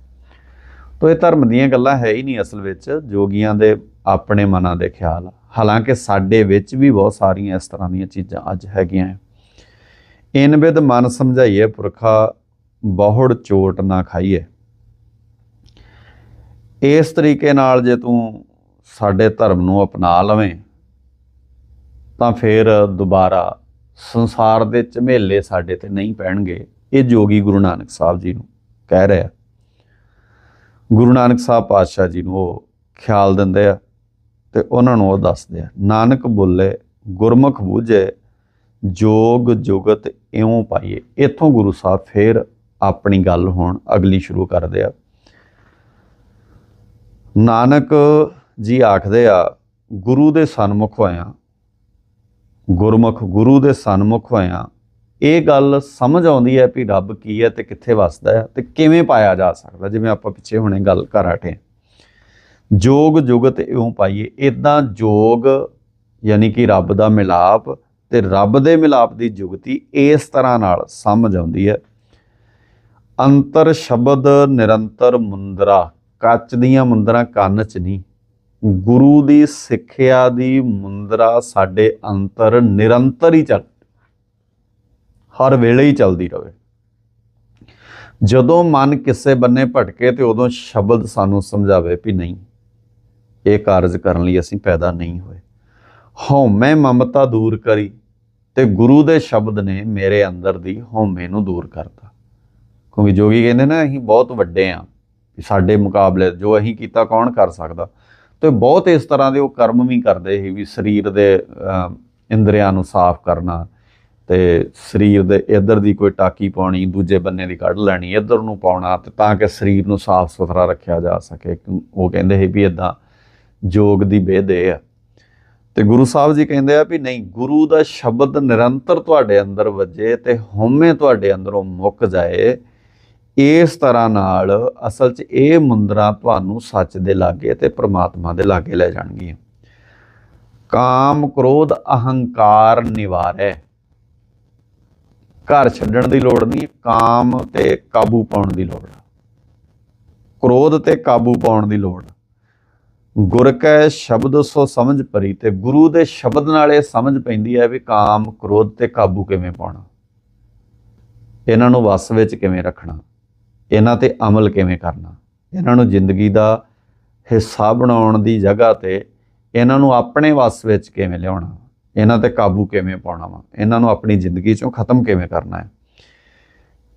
ਤੋ ਇਹ ਧਰਮ ਦੀਆਂ ਗੱਲਾਂ ਹੈ ਹੀ ਨਹੀਂ ਅਸਲ ਵਿੱਚ, ਜੋਗੀਆਂ ਦੇ ਆਪਣੇ ਮਨਾਂ ਦੇ ਖਿਆਲ। ਹਾਲਾਂਕਿ ਸਾਡੇ ਵਿੱਚ ਵੀ ਬਹੁਤ ਸਾਰੀਆਂ ਇਸ ਤਰ੍ਹਾਂ ਦੀਆਂ ਚੀਜ਼ਾਂ ਅੱਜ ਹੈਗੀਆਂ ਹੈ। ਇਨ ਵਿਦ ਮਨ ਸਮਝਾਈਏ, ਪੁਰਖਾ ਬਹੁੜ ਚੋਟ ਨਾ ਖਾਈਏ। ਇਸ ਤਰੀਕੇ ਨਾਲ ਜੇ ਤੂੰ ਸਾਡੇ ਧਰਮ ਨੂੰ ਅਪਣਾ ਲਵੇਂ, ਤਾਂ ਫਿਰ ਦੁਬਾਰਾ ਸੰਸਾਰ ਦੇ ਝਮੇਲੇ ਸਾਡੇ ਤੇ ਨਹੀਂ ਪੈਣਗੇ, ਇਹ ਜੋਗੀ ਗੁਰੂ ਨਾਨਕ ਸਾਹਿਬ ਜੀ ਨੂੰ ਕਹਿ ਰਿਹਾ। ਗੁਰੂ ਨਾਨਕ ਸਾਹਿਬ ਪਾਤਸ਼ਾਹ ਜੀ ਨੂੰ ਉਹ ਖਿਆਲ ਦਿੰਦੇ ਆ ਤੇ ਉਹਨਾਂ ਨੂੰ ਉਹ ਦੱਸਦੇ ਆ, ਨਾਨਕ ਬੋਲੇ, ਗੁਰਮੁਖ ਬੂਝੇ, ਜੋਗ ਜੁਗਤ ਇਉਂ ਪਾਈਏ। ਇੱਥੋਂ ਗੁਰੂ ਸਾਹਿਬ ਫੇਰ ਆਪਣੀ ਗੱਲ ਹੁਣ ਅਗਲੀ ਸ਼ੁਰੂ ਕਰਦੇ ਆ। ਨਾਨਕ ਜੀ ਆਖਦੇ ਆ, ਗੁਰੂ ਦੇ ਸਨਮੁਖ ਹੋਇਆ, ਗੁਰਮੁਖ ਗੁਰੂ ਦੇ ਸਨਮੁਖ ਹੋਇਆ ਇਹ ਗੱਲ ਸਮਝ ਆਉਂਦੀ ਹੈ ਵੀ ਰੱਬ ਕੀ ਹੈ ਤੇ ਕਿੱਥੇ ਵਸਦਾ ਹੈ ਤੇ ਕਿਵੇਂ ਪਾਇਆ ਜਾ ਸਕਦਾ, ਜਿਵੇਂ ਆਪਾਂ ਪਿੱਛੇ ਹੁਣੇ ਗੱਲ ਕਰ ਹਟੇ ਜੋਗ ਜੁਗਤ ਇਉਂ ਪਾਈਏ ਇਦਾਂ ਜੋਗ ਯਾਨੀ ਕਿ ਰੱਬ ਦਾ ਮਿਲਾਪ ਤੇ ਰੱਬ ਦੇ ਮਿਲਾਪ ਦੀ ਜੁਗਤੀ ਇਸ ਤਰ੍ਹਾਂ ਨਾਲ ਸਮਝ ਆਉਂਦੀ ਹੈ। ਅੰਤਰ ਸ਼ਬਦ ਨਿਰੰਤਰ ਮੁੰਦਰਾ, ਕੱਚ ਦੀਆਂ ਮੁੰਦਰਾਂ ਕੰਨ 'ਚ ਨਹੀਂ। ਗੁਰੂ ਦੀ ਸਿੱਖਿਆ ਦੀ ਮੁੰਦਰਾ ਸਾਡੇ ਅੰਤਰ ਨਿਰੰਤਰ ਹੀ ਚੱਲ ਹਰ ਵੇਲੇ ਹੀ ਚੱਲਦੀ ਰਹੇ। ਜਦੋਂ ਮਨ ਕਿਸੇ ਬੰਨੇ ਭਟਕੇ ਤੇ ਉਦੋਂ ਸ਼ਬਦ ਸਾਨੂੰ ਸਮਝਾਵੇ ਵੀ ਨਹੀਂ ਇਹ ਕਾਰਜ ਕਰਨ ਲਈ ਅਸੀਂ ਪੈਦਾ ਨਹੀਂ ਹੋਏ। ਹਉਮੈ ਮਮਤਾ ਦੂਰ ਕਰੀ ਤੇ ਗੁਰੂ ਦੇ ਸ਼ਬਦ ਨੇ ਮੇਰੇ ਅੰਦਰ ਦੀ ਹਉਮੈ ਨੂੰ ਦੂਰ ਕਰਤਾ। ਕਿਉਂਕਿ ਜੋਗੀ ਕਹਿੰਦੇ ਨਾ ਅਸੀਂ ਬਹੁਤ ਵੱਡੇ ਆ ਸਾਡੇ ਮੁਕਾਬਲੇ ਜੋ ਅਸੀਂ ਕੀਤਾ ਕੌਣ ਕਰ ਸਕਦਾ? ਤੇ ਬਹੁਤ ਇਸ ਤਰ੍ਹਾਂ ਦੇ ਉਹ ਕਰਮ ਵੀ ਕਰਦੇ ਸੀ ਵੀ ਸਰੀਰ ਦੇ ਅਹ, ਇੰਦਰੀਆਂ ਨੂੰ ਸਾਫ਼ ਕਰਨਾ ਤੇ ਸਰੀਰ ਦੇ ਇੱਧਰ ਦੀ ਕੋਈ ਟਾਕੀ ਪਾਉਣੀ, ਦੂਜੇ ਬੰਨੇ ਦੀ ਕੱਢ ਲੈਣੀ, ਇੱਧਰ ਨੂੰ ਪਾਉਣਾ ਤੇ ਤਾਂ ਕਿ ਸਰੀਰ ਨੂੰ ਸਾਫ਼ ਸੁਥਰਾ ਰੱਖਿਆ ਜਾ ਸਕੇ। ਕਿਉਂ- ਉਹ ਕਹਿੰਦੇ ਸੀ ਵੀ ਇਦਾਂ ਯੋਗ ਦੀ ਬੇਦੇ ਆ। ਤੇ ਗੁਰੂ ਸਾਹਿਬ ਜੀ ਕਹਿੰਦੇ ਆ ਵੀ ਨਹੀਂ, ਗੁਰੂ ਦਾ ਸ਼ਬਦ ਨਿਰੰਤਰ ਤੁਹਾਡੇ ਅੰਦਰ ਵੱਜੇ ਤੇ ਹਉਮੈ ਤੁਹਾਡੇ ਅੰਦਰੋਂ ਮੁੱਕ ਜਾਏ, ਇਸ ਤਰ੍ਹਾਂ ਨਾਲ ਅਸਲ 'ਚ ਇਹ ਮੁੰਦਰਾ ਤੁਹਾਨੂੰ ਸੱਚ ਦੇ ਲਾਗੇ ਤੇ ਪ੍ਰਮਾਤਮਾ ਦੇ ਲਾਗੇ ਲੈ ਜਾਣਗੀਆਂ। ਕਾਮ, ਕ੍ਰੋਧ, ਅਹੰਕਾਰ ਨਿਵਾਰੈ। ਘਰ ਛੱਡਣ ਦੀ ਲੋੜ ਨਹੀਂ, ਕਾਮ ਤੇ ਕਾਬੂ ਪਾਉਣ ਦੀ ਲੋੜ। ਕ੍ਰੋਧ ਤੇ ਕਾਬੂ ਪਾਉਣ ਦੀ ਲੋੜ। ਗੁਰ ਕੈ ਸ਼ਬਦ ਸੋ ਸਮਝ ਪਰੀ ਤੇ ਗੁਰੂ ਦੇ ਸ਼ਬਦ ਨਾਲ ਇਹ ਸਮਝ ਪੈਂਦੀ ਹੈ ਵੀ ਕਾਮ, ਕ੍ਰੋਧ ਤੇ ਕਾਬੂ ਕਿਵੇਂ ਪਾਉਣਾ। ਇਹਨਾਂ ਨੂੰ ਵਸ ਵਿੱਚ ਕਿਵੇਂ ਰੱਖਣਾ। ਇਹਨਾਂ ਤੇ ਅਮਲ ਕਿਵੇਂ ਕਰਨਾ। ਇਹਨਾਂ ਨੂੰ ਜ਼ਿੰਦਗੀ ਦਾ ਹਿੱਸਾ ਬਣਾਉਣ ਦੀ ਜਗ੍ਹਾ ਤੇ ਇਹਨਾਂ ਨੂੰ ਆਪਣੇ ਵਸ ਵਿੱਚ ਕਿਵੇਂ ਲਿਆਉਣਾ। ਇਹਨਾਂ ਤੇ ਕਾਬੂ ਕਿਵੇਂ ਪਾਉਣਾ ਵਾ? ਇਹਨਾਂ ਨੂੰ ਆਪਣੀ ਜ਼ਿੰਦਗੀ ਚੋਂ ਖਤਮ ਕਿਵੇਂ ਕਰਨਾ ਹੈ?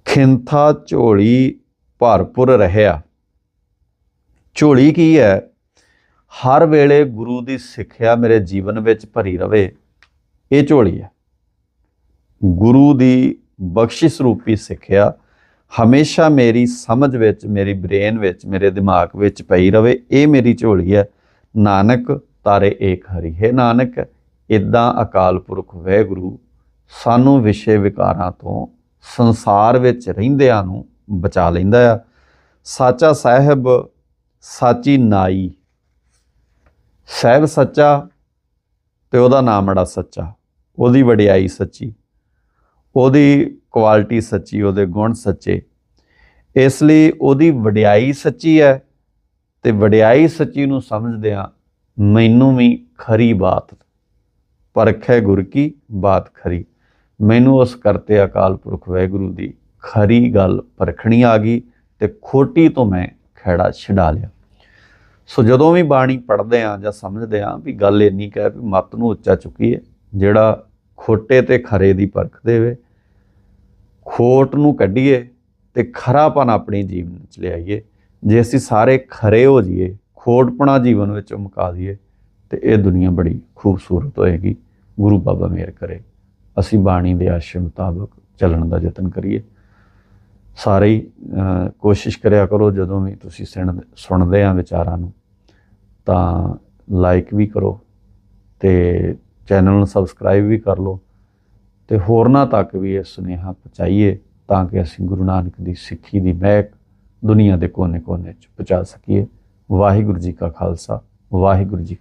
ਖਿੰਥਾ ਝੋਲੀ ਭਰਪੂਰ ਰਹਿਆ। ਝੋਲੀ ਕੀ ਹੈ? ਹਰ ਵੇਲੇ ਗੁਰੂ ਦੀ ਸਿੱਖਿਆ ਮੇਰੇ ਜੀਵਨ ਵਿੱਚ ਭਰੀ ਰਵੇ। ਇਹ ਝੋਲੀ ਹੈ। ਗੁਰੂ ਦੀ ਬਖਸ਼ਿਸ਼ ਰੂਪੀ ਸਿੱਖਿਆ ਹਮੇਸ਼ਾ ਮੇਰੀ ਸਮਝ ਵਿੱਚ, ਮੇਰੀ ਬ੍ਰੇਨ ਵਿੱਚ, ਮੇਰੇ ਦਿਮਾਗ ਵਿੱਚ ਪਈ ਰਵੇ। ਇਹ ਮੇਰੀ ਝੋਲੀ ਹੈ। ਨਾਨਕ ਤਾਰੇ ਏਕ ਹਰੀ। ਹੈ ਨਾਨਕ ਇਦਾਂ ਅਕਾਲ ਪੁਰਖ ਵਾਹਿਗੁਰੂ ਸਾਨੂੰ ਵਿਸ਼ੇ ਵਿਕਾਰਾਂ ਤੋਂ ਸੰਸਾਰ ਵਿੱਚ ਰਹਿੰਦਿਆਂ ਨੂੰ ਬਚਾ ਲੈਂਦਾ ਆ। ਸਾਚਾ ਸਾਹਿਬ, ਸਾਚੀ ਨਾਈ। ਸਾਹਿਬ ਸੱਚਾ ਤੇ ਉਹਦਾ ਨਾਮ ਬੜਾ ਸੱਚਾ। ਉਹਦੀ ਵਡਿਆਈ ਸੱਚੀ। ਉਹਦੀ ਕੁਆਲਿਟੀ ਸੱਚੀ, ਉਹਦੇ ਗੁਣ ਸੱਚੇ। ਇਸ ਲਈ ਉਹਦੀ ਵਡਿਆਈ ਸੱਚੀ ਹੈ ਤੇ ਵਡਿਆਈ ਸੱਚੀ ਨੂੰ ਸਮਝਦਿਆਂ ਮੈਨੂੰ ਵੀ ਖਰੀ ਬਾਤ ਪਰਖੈ ਗੁਰ ਕੀ ਬਾਤ ਖਰੀ। ਮੈਨੂੰ ਉਸ ਕਰਤੇ ਅਕਾਲ ਪੁਰਖ ਵਾਹਿਗੁਰੂ ਦੀ ਖਰੀ ਗੱਲ ਪਰਖਣੀ ਆ ਗਈ ਤੇ ਖੋਟੀ ਤੋਂ ਮੈਂ ਖੇੜਾ ਛਡਾ ਲਿਆ। ਸੋ ਜਦੋਂ ਵੀ ਬਾਣੀ ਪੜ੍ਹਦੇ ਆ ਜਾਂ ਸਮਝਦੇ ਆ ਵੀ ਗੱਲ ਇੰਨੀ ਕਹਿ ਵੀ ਮਤ ਨੂੰ ਉੱਚਾ ਚੁੱਕੀਏ ਜਿਹੜਾ ਖੋਟੇ ਤੇ ਖਰੇ ਦੀ ਪਰਖ ਦੇਵੇ, ਖੋਟ ਨੂੰ ਕੱਢੀਏ ਤੇ ਖਰਾਪਨ ਆਪਣੇ ਜੀਵਨ ਚ ਲਿਆਈਏ। ਜੇ ਅਸੀਂ ਸਾਰੇ ਖਰੇ ਹੋ ਜਾਈਏ, ਖੋਟਪਣਾ ਜੀਵਨ ਵਿੱਚ ਮੁਕਾ ਦਈਏ, ਤੇ ਇਹ ਦੁਨੀਆ ਬੜੀ ਖੂਬਸੂਰਤ ਹੋਏਗੀ। ਗੁਰੂ ਬਾਬਾ ਮੇਰ ਕਰੇ। ਅਸੀਂ ਬਾਣੀ ਦੇ ਆਸ਼ੇ ਮੁਤਾਬਕ ਚੱਲਣ ਦਾ ਯਤਨ ਕਰੀਏ। ਸਾਰੇ ਹੀ ਕੋਸ਼ਿਸ਼ ਕਰਿਆ ਕਰੋ, ਜਦੋਂ ਵੀ ਤੁਸੀਂ ਸੁਣ- ਸੁਣਦੇ ਆ ਵਿਚਾਰਾਂ ਨੂੰ, ਤਾਂ ਲਾਈਕ ਵੀ ਕਰੋ ਤੇ ਚੈਨਲ ਨੂੰ ਸਬਸਕ੍ਰਾਈਬ ਵੀ ਕਰ ਲਓ ਤੇ ਹੋਰਨਾਂ ਤੱਕ ਵੀ ਇਹ ਸੁਨੇਹਾ ਪਹੁੰਚਾਈਏ ਤਾਂ ਕਿ ਅਸੀਂ ਗੁਰੂ ਨਾਨਕ ਦੀ ਸਿੱਖੀ ਦੀ ਮਹਿਕ ਦੁਨੀਆ ਦੇ ਕੋਨੇ-ਕੋਨੇ 'ਚ ਪਹੁੰਚਾ ਸਕੀਏ। ਵਾਹਿਗੁਰੂ ਜੀ ਕਾ ਖਾਲਸਾ, ਵਾਹਿਗੁਰੂ ਜੀ